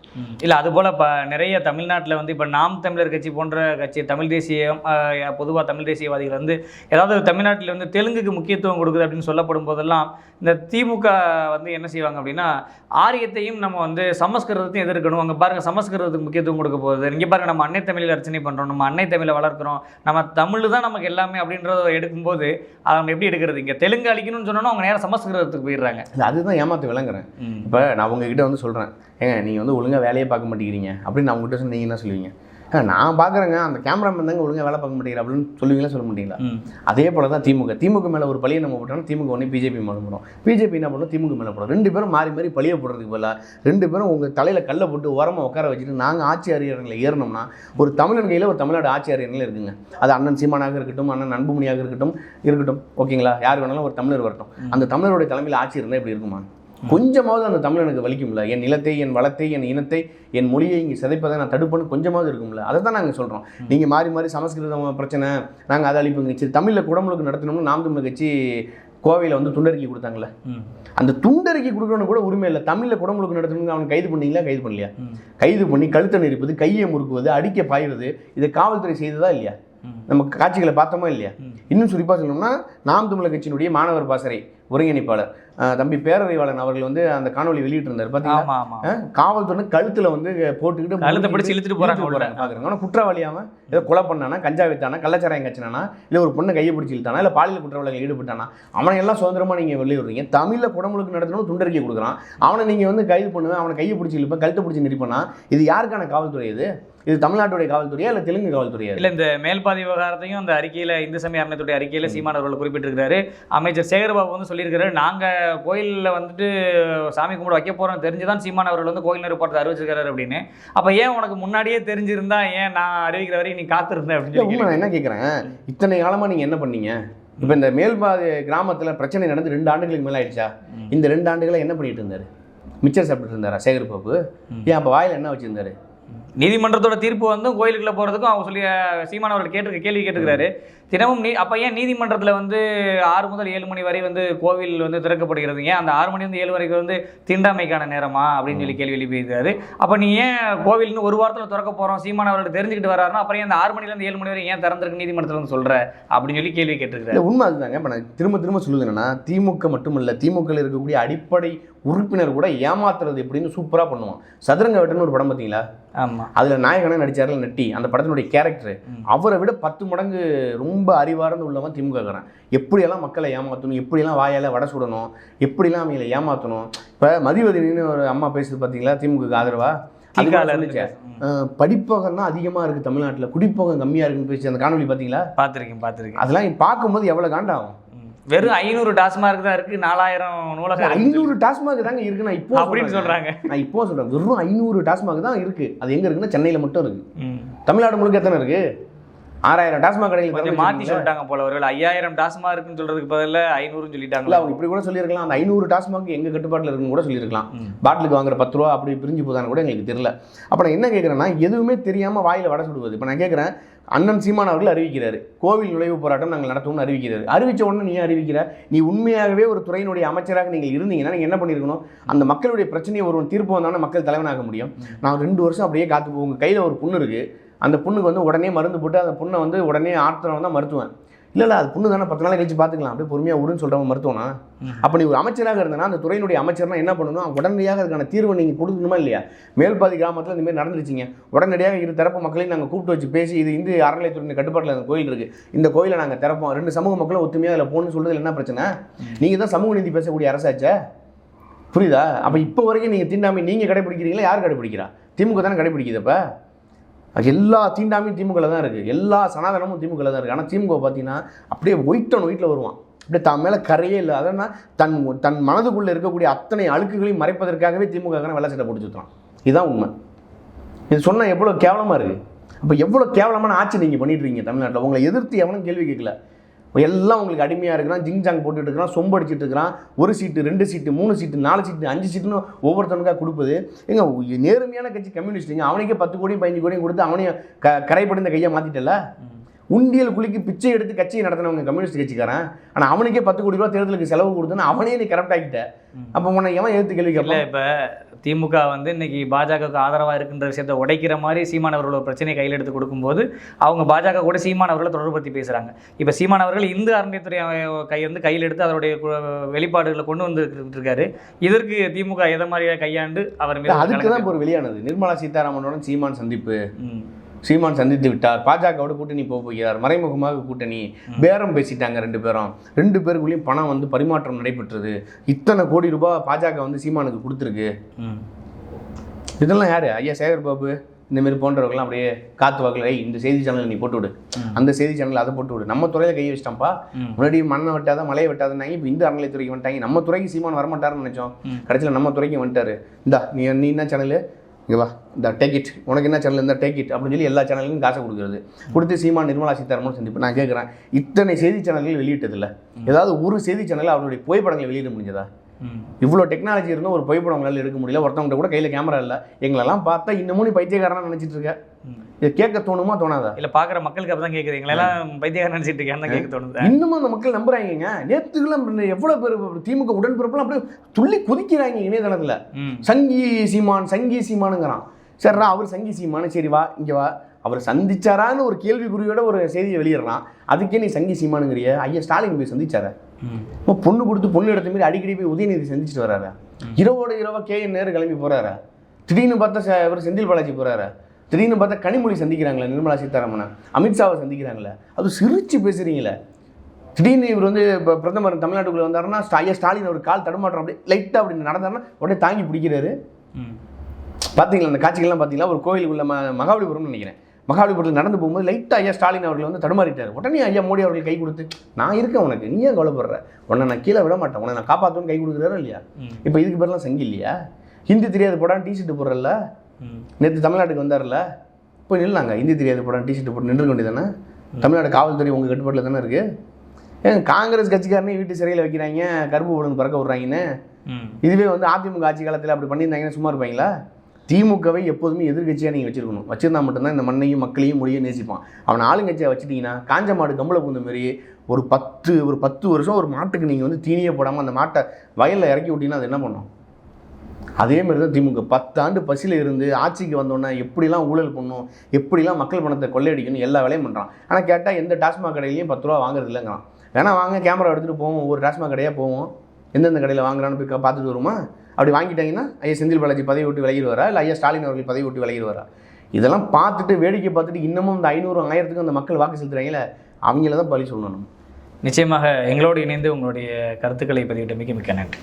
இல்ல அது போல இப்ப நிறைய தமிழ்நாட்டுல வந்து இப்ப நாம் தமிழர் கட்சி போன்ற கட்சி தமிழ் தேசியம் ஆஹ், பொதுவா தமிழ் தேசியவாதிகள் வந்து ஏதாவது தமிழ்நாட்டில் வந்து தெலுங்குக்கு முக்கியத்துவம் கொடுக்குது அப்படின்னு சொல்லப்படும் போதெல்லாம் இந்த திமுக வந்து என்ன செய்வாங்க அப்படின்னா ஆரியத்தையும் நம்ம வந்து சமஸ்கிருதத்தையும் எதிர்க்கணும். அங்க பாருங்க சமஸ்கிருதத்துக்கு முக்கியத்துவம் கொடுக்க போகுது. இங்க பாருங்க நம்ம அன்னை தமிழில் அர்ச்சனை பண்றோம் நம்ம அன்னை தமிழை வளர்க்குறோம் நம்ம தமிழ் தான் நமக்கு எல்லாமே அப்படின்றத எடுக்கும்போது அதை நம்ம எப்படி எடுக்கிறது? இங்க தெலுங்கு அழிக்கணும்னு சொன்னோன்னா அவங்க நேரம் சமஸ்கிருதத்துக்கு போயிடுறாங்க. அதுதான் ஏமாத்து விளங்குறேன். இப்போ நான் உங்ககிட்ட வந்து சொல்கிறேன் ஏங்க நீங்கள் வந்து ஒழுங்காக வேலையே பார்க்க மாட்டேங்கிறீங்க அப்படின்னு நான் உங்ககிட்ட சொன்னீங்க என்ன சொல்லுவீங்க? "ஆ, நான் பார்க்குறேங்க அந்த கேமராமேன் தாங்க ஒழுங்காக வேலை பார்க்க மாட்டேங்கிற அப்படின்னு சொல்லுவீங்களா சொல்ல மாட்டீங்களா. அதே போல தான் திமுக. திமுக மேலே ஒரு பழியை நம்ம போட்டோம்னா திமுக ஒன்று பிஜேபி மேலே போடும். பிஜேபி என்ன பண்ணும்? திமுக மேலே போடும். ரெண்டு பேரும் மாறி மாறி பழிய போடுறதுக்கு பதிலாக ரெண்டு பேரும் உங்கள் தலையில் கல்லை போட்டு ஓரமாக உட்கார வச்சுட்டு நாங்கள் ஆட்சி அதிகாரங்களை ஏறினோம்னா ஒரு தமிழன் கையில் ஒரு தமிழ்நாடு ஆட்சி அதிகாரங்களே இருக்குங்க. அது அண்ணன் சீமானாக இருக்கட்டும் அண்ணன் அன்புமணியாக இருக்கட்டும் இருக்கட்டும். ஓகேங்களா? யார் வேணாலும் ஒரு தமிழர் வரட்டும். அந்த தமிழருடைய தலைமையில் ஆட்சி இருந்தால் இப்படி இருக்குமா? கொஞ்சமாவது அந்த தமிழனுக்கு வலிக்கும்ல. என் நிலத்தை என் வளத்தை என் இனத்தை என் மொழியை இங்கே சிதைப்பதை நான் தடுப்பேன்னு கொஞ்சமாவது இருக்கும்ல. அதை தான் நாங்கள் சொல்கிறோம் நீங்கள் மாறி மாறி சமஸ்கிருதம் பிரச்சனை நாங்கள் அதை அழிப்புங்க சரி தமிழில் குடமுழுக்கு நடத்தணும்னு நாம் தமிழ் கட்சி கோவையில் வந்து துண்டறிக்கை கொடுத்தாங்களே ம். அந்த துண்டறிக்கை கொடுக்கணும்னு கூட உரிமை இல்லை. தமிழில் குடமுழுக்கு நடத்தணும்னு அவன் கைது பண்ணீங்களா? கைது பண்ணலையா. கைது பண்ணி கழுத்தை நெரிப்பது கையை முறுக்குவது அடிக்க பாய்வது இதை காவல்துறை செய்ததா இல்லையா. நம்ம காட்சிகளை பார்த்தோமா இல்லையா. இன்னும் குறிப்பாக சொல்லணும்னா நாம் தமிழர் கட்சியினுடைய மாணவர் பாசறை ஒருங்கிணைப்பாளர் தம்பி பேரறிவாளன் அவர்கள் வந்து அந்த காணொளி வெளியிட்டிருந்தார் அஹ், காவல்துறை கழுத்துல வந்து போட்டுக்கிட்டு கழுத்தை பிடிச்சு இழுத்துட்டு போறாங்க உள்ள. பாக்குறாங்க ஆனா குற்றவாளியாம ஏதோ கொலை பண்ணானா கஞ்சா வித்தானா கள்ளச்சாராயம் கச்சினானா இல்ல ஒரு பொண்ணை கையை பிடிச்சி இழுத்தானா இல்ல பாலியல் குற்றவாளிகள் ஈடுபட்டானா அவனை எல்லாம் சுதந்திரமா நீங்க வெளியே விடுறீங்க தமிழ்ல குடமுழுக்கு நடத்தணும் துண்டறிக்கை கொடுக்குறான். அவனை நீங்க வந்து கைது பண்ணுவேன் அவனை கையை பிடிச்சி இழுப்பேன் கழுத்தை பிடிச்சி நிற்பனா இது யாருக்கான காவல்துறை இது? இது தமிழ்நாட்டுடைய காவல்துறையா இல்ல தெலுங்கு காவல்துறையா? இல்ல இந்த மேல்பாதி விவகாரத்தையும் அந்த அறிக்கையில இந்து சமய அறநிலையத்துடைய அறிக்கையில சீமான் அவர்கள் குறிப்பிட்டிருக்கிறாரு. அமைச்சர் சேகர்பாபு வந்து சொல்லியிருக்காரு நாங்க கோயில்ல வந்துட்டு சாமி கும்பிட வைக்க போறோம். தெரிஞ்சுதான் சீமான் அவர்கள் வந்து கோயில் நிறுவனத்தை அறிவிச்சிருக்காரு அப்படின்னு. அப்ப ஏன் உனக்கு முன்னாடியே தெரிஞ்சிருந்தா ஏன் நான் அறிவிக்கிற வரைக்கும் நீ காத்திருந்த அப்படின்னு நான் என்ன கேட்குறேன் இத்தனை காலமா நீங்க என்ன பண்ணீங்க? இப்போ இந்த மேல்பாதி கிராமத்தில் பிரச்சனை நடந்து ரெண்டு ஆண்டுகளுக்கு மேலே ஆயிடுச்சா? இந்த ரெண்டு ஆண்டுகளை என்ன பண்ணிட்டு இருந்தாரு? மிச்சர் சாப்பிட்டு இருந்தாரா சேகர் பாபு ஏன் அப்போ வாயில் என்ன வச்சிருந்தாரு? நீதிமன்றத்தோட தீர்ப்பு வந்து கோயிலுக்குள்ள போறதுக்கும் அவங்க சொல்லி சீமான் அவர்கள் கேட்டிருக்க கேள்வி கேட்டிருக்காரு தினமும் நீ அப்ப ஏன் நீதிமன்றத்துல வந்து ஆறு முதல் ஏழு மணி வரை வந்து கோவில் வந்து திறக்கப்படுகிறது? ஏன் அந்த ஆறு மணி வந்து ஏழு வரைக்கும் வந்து தீண்டாமைக்கான நேரமா? அப்படின்னு சொல்லி கேள்வி எழுப்பியிருக்காரு. அப்ப நீ ஏன் கோவில்னு ஒரு வாரத்துல திறக்க போறோம்? சீமான் அவர்கள் தெரிஞ்சுக்கிட்டு வராருன்னா அப்புறம் ஏன் அந்த ஆறு மணில இருந்து ஏழு மணி வரை ஏன் திறந்திருக்கு நீதிமன்றத்துல வந்து சொல்ற? அப்படின்னு சொல்லி கேள்வி கேட்டிருக்காரு உண்மை அதுதாங்க. இப்போ நான் திரும்ப திரும்ப சொல்லுது என்னன்னா திமுக மட்டுமல்ல திமுகவில் இருக்கக்கூடிய அடிப்படை உறுப்பினர் கூட ஏமாத்துறது எப்படின்னு சூப்பராக பண்ணுவான். சதுரங்க வேட்டைன்னு ஒரு படம் பார்த்தீங்களா? ஆமா. அதில் நாயகனா நடிச்சார்ல நட்டி அந்த படத்தினுடைய கேரக்டர். அவரை விட பத்து மடங்கு ரொம்ப அறிவார்ந்து உள்ளவன் திமுகக்காரன் எப்படியெல்லாம் மக்களை ஏமாற்றணும் எப்படியெல்லாம் வாயால் வடை சுடணும் எப்படிலாம் அவங்களை ஏமாற்றணும் இப்போ மதிவதனின்னு ஒரு அம்மா பேசுது பார்த்தீங்களா திமுக ஆதரவா? படிப்பகம் தான் அதிகமாக இருக்குது தமிழ்நாட்டில் குடிப்பகம் கம்மியாக இருக்குன்னு பேசி அந்த காணொலி பார்த்தீங்களா? பார்த்துருக்கேன் பார்த்துருக்கேன். அதெல்லாம் பார்க்கும்போது எவ்வளோ காண்டாகும்? வெறும் ஐநூறு டாஸ்மார்க் தான் இருக்கு நாலாயிரம் நூலகம். ஐநூறு டாஸ்மாக் தாங்க இருக்கு. நான் இப்போ அப்படின்னு சொல்றாங்க. நான் இப்போ சொல்றேன். வெறும் ஐநூறு டாஸ்மாக் தான் இருக்கு. அது எங்க இருக்குன்னா சென்னையில மட்டும் இருக்கு. தமிழ்நாடு முழுக்க எத்தனை இருக்கு? ஆறாயிரம் டாஸ்மாக் கடைகள் கொஞ்சம் வச்சிருக்கீங்களா? சொல்லிட்டாங்க போல. ஒருவேளை ஐயாயிரம் டாஸ்மார்க் இருக்குன்னு சொல்றதுக்கு பதிலா ஐநூறுன்னு இல்ல சொல்லிட்டாங்களா அவங்க இப்படி கூட சொல்லியிருக்கலாம். அந்த ஐநூறு டாஸ்மாக் எங்க கட்டுப்பாட்டில் இருக்குன்னு கூட சொல்லியிருக்கலாம். பாட்டிலுக்கு வாங்குற பத்து ரூபா அப்படி பிரிஞ்சு போதான்னு கூட எங்களுக்கு தெரியல. அப்ப நான் என்ன கேட்குறேன்னா எதுவுமே தெரியாம வாயில வடை சுடுவது. இப்போ நான் கேட்குறேன் அண்ணன் சீமான் அவர்கள் அறிவிக்கிறார். கோவில் நுழைவு போராட்டம் நாங்கள் நடத்துவோம்னு அறிவிக்கிறார். அறிவித்த உடனே நீ அறிவிக்கிற? நீ உண்மையாகவே ஒரு துறையினுடைய அமைச்சராக நீங்கள் இருந்தீங்கன்னா நீங்கள் என்ன பண்ணியிருக்கணும்? அந்த மக்களுடைய பிரச்சனையை ஒருவன் தீர்ப்பு வந்தானே மக்கள் தலைவனாக முடியும். நான் ரெண்டு வருஷம் அப்படியே காத்து போவோம் கையில் ஒரு புண்ணு இருக்குது அந்த புண்ணுக்கு வந்து உடனே மருந்து போட்டு அந்த புண்ணை வந்து உடனே ஆத்திரம் தான் மருத்துவன். இல்லை இல்லை அது புண்ணு தானே பத்து நாள் கழிச்சு பார்த்துக்கலாம். அப்படியே பொறுமையாக விடுன்னு சொல்கிறவன் மருத்துவனா. அப்போ நீ ஒரு அமைச்சராக இருந்தனா அந்த துறையினுடைய அமைச்சர்னா என்ன பண்ணணும்? உடனடியாக அதுக்கான தீர்வை நீங்கள் கொடுக்கணுமா இல்லையா? மேல்பாதி கிராமத்தில் இந்த மாதிரி நடந்துருச்சிங்க. உடனடியாக இரு தரப்பு மக்களையும் நாங்கள் கூப்பிட்டு வச்சு பேசி இது இந்து அறநிலையத்துறை கட்டுப்பாட்டில் அந்த கோயில் இருக்குது இந்த கோயிலை நாங்கள் திறப்போம். ரெண்டு சமூக மக்களும் ஒத்துமையாக அதில் போகணும்னு சொல்றதுல என்ன பிரச்சனை? நீங்கள் தான் சமூக நீதி பேசக்கூடிய அரசாச்சே? புரியுதா? அப்போ இப்போ வரைக்கும் நீங்கள் தீண்டாமை நீங்கள் கடைபிடிக்கிறீங்களா? யார் கடைபிடிக்கிறா? திமுக தானே கடைபிடிக்குது அப்போ. எல்லா தீண்டாமையும் திமுகவில் தான் இருக்குது எல்லா சனாதனமும் திமுகவில் தான் இருக்குது ஆனால் திமுக பார்த்தீங்கன்னா அப்படியே ஒயிட் அண்ட் ஒயிட்டில் வருவான். அப்படியே தன் மேலே கரையே இல்லை. அதனால் தன் தன் மனதுக்குள்ளே இருக்கக்கூடிய அத்தனை அழுக்குகளையும் மறைப்பதற்காகவே திமுக வெள்ளை சட்டை பிடிச்சிருக்கான் இதுதான் உண்மை. இது சொன்னால் எவ்வளோ கேவலமாக இருக்குது அப்போ எவ்வளோ கேவலமான ஆட்சி நீங்கள் பண்ணிட்டு இருக்கீங்க தமிழ்நாட்டில்? உங்களை எதிர்த்து எவனும் கேள்வி கேட்கல. எல்லாம் உங்களுக்கு அடிமையாக இருக்கிறான் ஜிங் ஜாங் போட்டுட்டு இருக்கிறான் சொம்பு அடிச்சிட்டு இருக்கிறான். ஒரு சீட்டு ரெண்டு சீட்டு மூணு சீட்டு நாலு சீட்டு அஞ்சு சீட்டுன்னு ஒவ்வொருத்தனுக்காக கொடுப்பது. ஏங்க நேர்மையான கட்சி கம்யூனிஸ்ட்டுங்க அவனுக்கே பத்து கோடியும் பதினஞ்சு கோடியும் கொடுத்து அவனையும் க கரைப்படுத்த கையை மாற்றிட்டல உண்டியல் குலுக்கி பிச்சை எடுத்து கட்சியை நடத்தினவங்க கம்யூனிஸ்ட் கட்சிக்காரன். ஆனால் அவனுக்கே பத்து கோடி ரூபா தேர்தலுக்கு செலவு கொடுத்தோன்னு அவனே நீ கரெக்ட் ஆகிட்ட அப்போ உன்னை எவன் எதிர்த்து கேள்வி இல்ல கேட்பான் இப்ப திமுக வந்து இன்னைக்கு பாஜகவுக்கு ஆதரவா இருக்கின்ற விஷயத்தை உடைக்கிற மாதிரி சீமான் அவர்கள் ஒரு பிரச்சனையை கையில் எடுத்து கொடுக்கும்போது அவங்க பாஜக கூட சீமான் அவர்களை தொடர்படுத்தி பேசுறாங்க. இப்ப சீமான் அவர்கள் இந்து அறநிலையத்துறை அஹ், கை வந்து கையில் எடுத்து அவருடைய வெளிப்பாடுகளை கொண்டு வந்து இருக்காரு இதற்கு திமுக எதை மாதிரியா கையாண்டு அவர் அதுக்கு தான் ஒரு வெளியானது. நிர்மலா சீதாராமனுடன் சீமான் சந்திப்பு. சீமான் சந்தித்து விட்டார். பாஜகவோட கூட்டணி போக போகிறார். மறைமுகமாக கூட்டணி. பேரம் பேசிட்டாங்க ரெண்டு பேரும். ரெண்டு பேருக்குள்ளேயும் பணம் வந்து பரிமாற்றம் நடைபெற்றது. இத்தனை கோடி ரூபாய் பாஜக வந்து சீமானுக்கு கொடுத்துருக்கு. இதெல்லாம் யாரு? ஐயா சேகர் பாபு இந்த மாதிரி போன்றவர்கள்லாம் அப்படியே காத்து வாக்கில் "ஏய், இந்த செய்தி சேனல் நீ போட்டு விடு. அந்த செய்தி சேனல் அதை போட்டு விடு. நம்ம துறையில கை வச்சிட்டான்ப்பா ம். முன்னாடி மண்ணை வெட்டாத மலையை வெட்டாதனாங்க இப்போ இந்த அறநிலையத்துறைக்கு வந்துட்டாங்க. நம்ம துறைக்கு சீமான் வரமாட்டாருன்னு நினைச்சோம். கடைசியில் நம்ம துறைக்கு வந்துட்டாரு. இந்தா நீ நீ என்ன சேனலு இங்கே வா இந்த டேக் இட் உனக்கு என்ன சேனல் இருந்தால் டேக் இட் அப்படின்னு சொல்லி எல்லா சேனலுக்கும் காசை கொடுக்குறது. கொடுத்து சீமா நிர்மலா சீதாராமன் சந்திப்பு. நான் கேட்குறேன் இத்தனை செய்தி சேனல்கள் வெளியிட்டதில்ல. ஏதாவது ஒரு செய்தி சேனல் அவருடைய புகைப்படங்களை வெளியிட முடிஞ்சதா. இவ்வளோ டெக்னாலஜி இருந்தும் ஒரு புகைப்படம் உங்களால் எடுக்க முடியல. ஒருத்தவங்க கூட கையில் கேமரா இல்லை. எங்களெல்லாம் பார்த்தா இன்னமும் நீ பைத்தியக்காரனா நினச்சிட்டு இருக்க. இதை கேட்க தோணுமா தோணாதா? இல்ல பாக்குற மக்களுக்கு அப்பதான் கேக்குது. எங்களை எல்லாம் பைத்தியக்காரன் நினைச்சிட்டு இருக்கேன். தான் கேட்க தோணுது. இன்னமும் அந்த மக்கள் நம்புறாங்கங்க. நேற்றுக்கெல்லாம் எவ்வளோ பேர் திமுக உடன்பிறப்புலாம் அப்படியே துள்ளி குதிக்கிறாங்க இணையதளத்தில். சங்கி சீமான் சங்கி சீமானுங்கிறான். சரிடா அவர் சங்கி சீமானு சரி வா இங்கே வா. அவர் சந்திச்சாரான்னு ஒரு கேள்விக்குறியோட ஒரு செய்தியை வெளியிடறான். அதுக்கே நீ சங்கி சீமானுங்கிறிய. ஐயா ஸ்டாலின் போய் சந்திச்சார. இப்போ பொண்ணு கொடுத்து பொண்ணு எடுத்த மாதிரி அடிக்கடி போய் உதயநிதி சந்திச்சுட்டு வராரு? இரவோட இரவா கே என் நேரு கிளம்பி போறாரு? திடீர்னு பார்த்தா இவர் செந்தில் பாலாஜி போறாரு? திடீர்னு பார்த்தா கனிமொழி சந்திக்கிறாங்களே நிர்மலா சீதாராமனை. அமித்ஷாவை சந்திக்கிறாங்களே. அது சிரிச்சு பேசுறீங்களே. திடீர்னு இவர் வந்து இப்போ பிரதமர் தமிழ்நாட்டுக்குள்ள வந்தாருன்னா ஐயா ஸ்டாலின் ஒரு கால் தடுமாற்றம் அப்படியே லைட்டாக அப்படி நடந்தாருன்னா உடனே தாங்கி பிடிக்கிறாரு. பார்த்தீங்களா அந்த காட்சிகள்லாம் பார்த்தீங்களா ஒரு கோயிலுக்குள்ள ம மகாபலிபுரம்னு நினைக்கிறேன். மகாபலிபுரத்தில் நடந்து போகும்போது லைட்டாக ஐயா ஸ்டாலின் அவர்கள் வந்து தடுமாறிட்டார். உடனே ஐயா மோடி அவர்கள் கை கொடுத்து நான் இருக்கேன் உனக்கு நீ ஏன் கவலைப்படுற? உன்னை நான் கீழே விட மாட்டேன். உன்னை நான் காப்பாற்றுன்னு கை கொடுக்குறாரா இல்லையா. இப்போ இதுக்கு பேர்லாம் சங்கி இல்லையா? ஹிந்தி தெரியாது போடான்னு டிஷர்ட் போடுறல ம். நேற்று தமிழ்நாட்டுக்கு வந்தார்ல போய் நில்லாங்க ஹிந்தி தெரியாது போடான்னு டிஷர்ட் போட்டு நின்று வேண்டியதானே தமிழ்நாடு காவல்துறை உங்கள் கட்டுப்பாட்டில் தானே இருக்குது ஏன் காங்கிரஸ் கட்சிக்காரனே வீட்டு சிறையில் வைக்கிறாங்க கருப்பு விழுந்து பறக்க விட்றாங்கன்னு? இதுவே வந்து அதிமுக ஆட்சி காலத்தில் அப்படி பண்ணியிருந்தாங்கன்னா சும்மா இருப்பாங்களா? திமுகவை எப்போதுமே எதிர்கட்சியாக நீங்கள் வச்சிருக்கணும். வச்சிருந்தா மட்டும்தான் இந்த மண்ணையும் மக்களையும் மொழியும் நேசிப்பான். அவன் ஆளுங்கட்சியாக வச்சுட்டீங்கன்னா காஞ்ச மாடு கம்பளை பூந்த மாரி ஒரு பத்து ஒரு பத்து வருஷம் ஒரு மாட்டுக்கு நீங்கள் வந்து தீனியே போடாமல் அந்த மாட்டை வயலில் இறக்கி விட்டீங்கன்னா அது என்ன பண்ணும்? அதே மாதிரி தான் திமுக. பத்தாண்டு பசியில் இருந்து ஆட்சிக்கு வந்தோன்னே எப்படிலாம் ஊழல் பண்ணும் எப்படிலாம் மக்கள் பணத்தை கொள்ளையடிக்கணும் எல்லா வேலையும் பண்ணுறான் ஆனால் கேட்டால் எந்த டாஸ்மாக் கடையிலையும் பத்து ரூபா வாங்குறது இல்லைங்கிறான். வேணா வாங்க கேமரா எடுத்துகிட்டு போவோம் ஒவ்வொரு டாஸ்மாக் கடையாக போவோம். எந்தெந்த கடையில் வாங்குறான்னு போய் பார்த்துட்டு வருமா அப்படி வாங்கிட்டாங்கன்னா ஐயா செந்தில் பாலாஜி பதவி விட்டு விலகிடுவாரா? இல்லை ஐயா ஸ்டாலின் அவர்கள் பதவி விட்டு விலகிடுவாரா? இதெல்லாம் பார்த்துட்டு வேடிக்கை பார்த்துட்டு இன்னமும் இந்த ஐநூறு ஆயிரத்துக்கு அந்த மக்கள் வாக்கு செலுத்துறாங்களே அவங்கள தான் பழி சொல்லணும். நிச்சயமாக எங்களோடு இணைந்து உங்களுடைய கருத்துக்களை பதிவிட்ட மிக்க மிக்க நன்றி.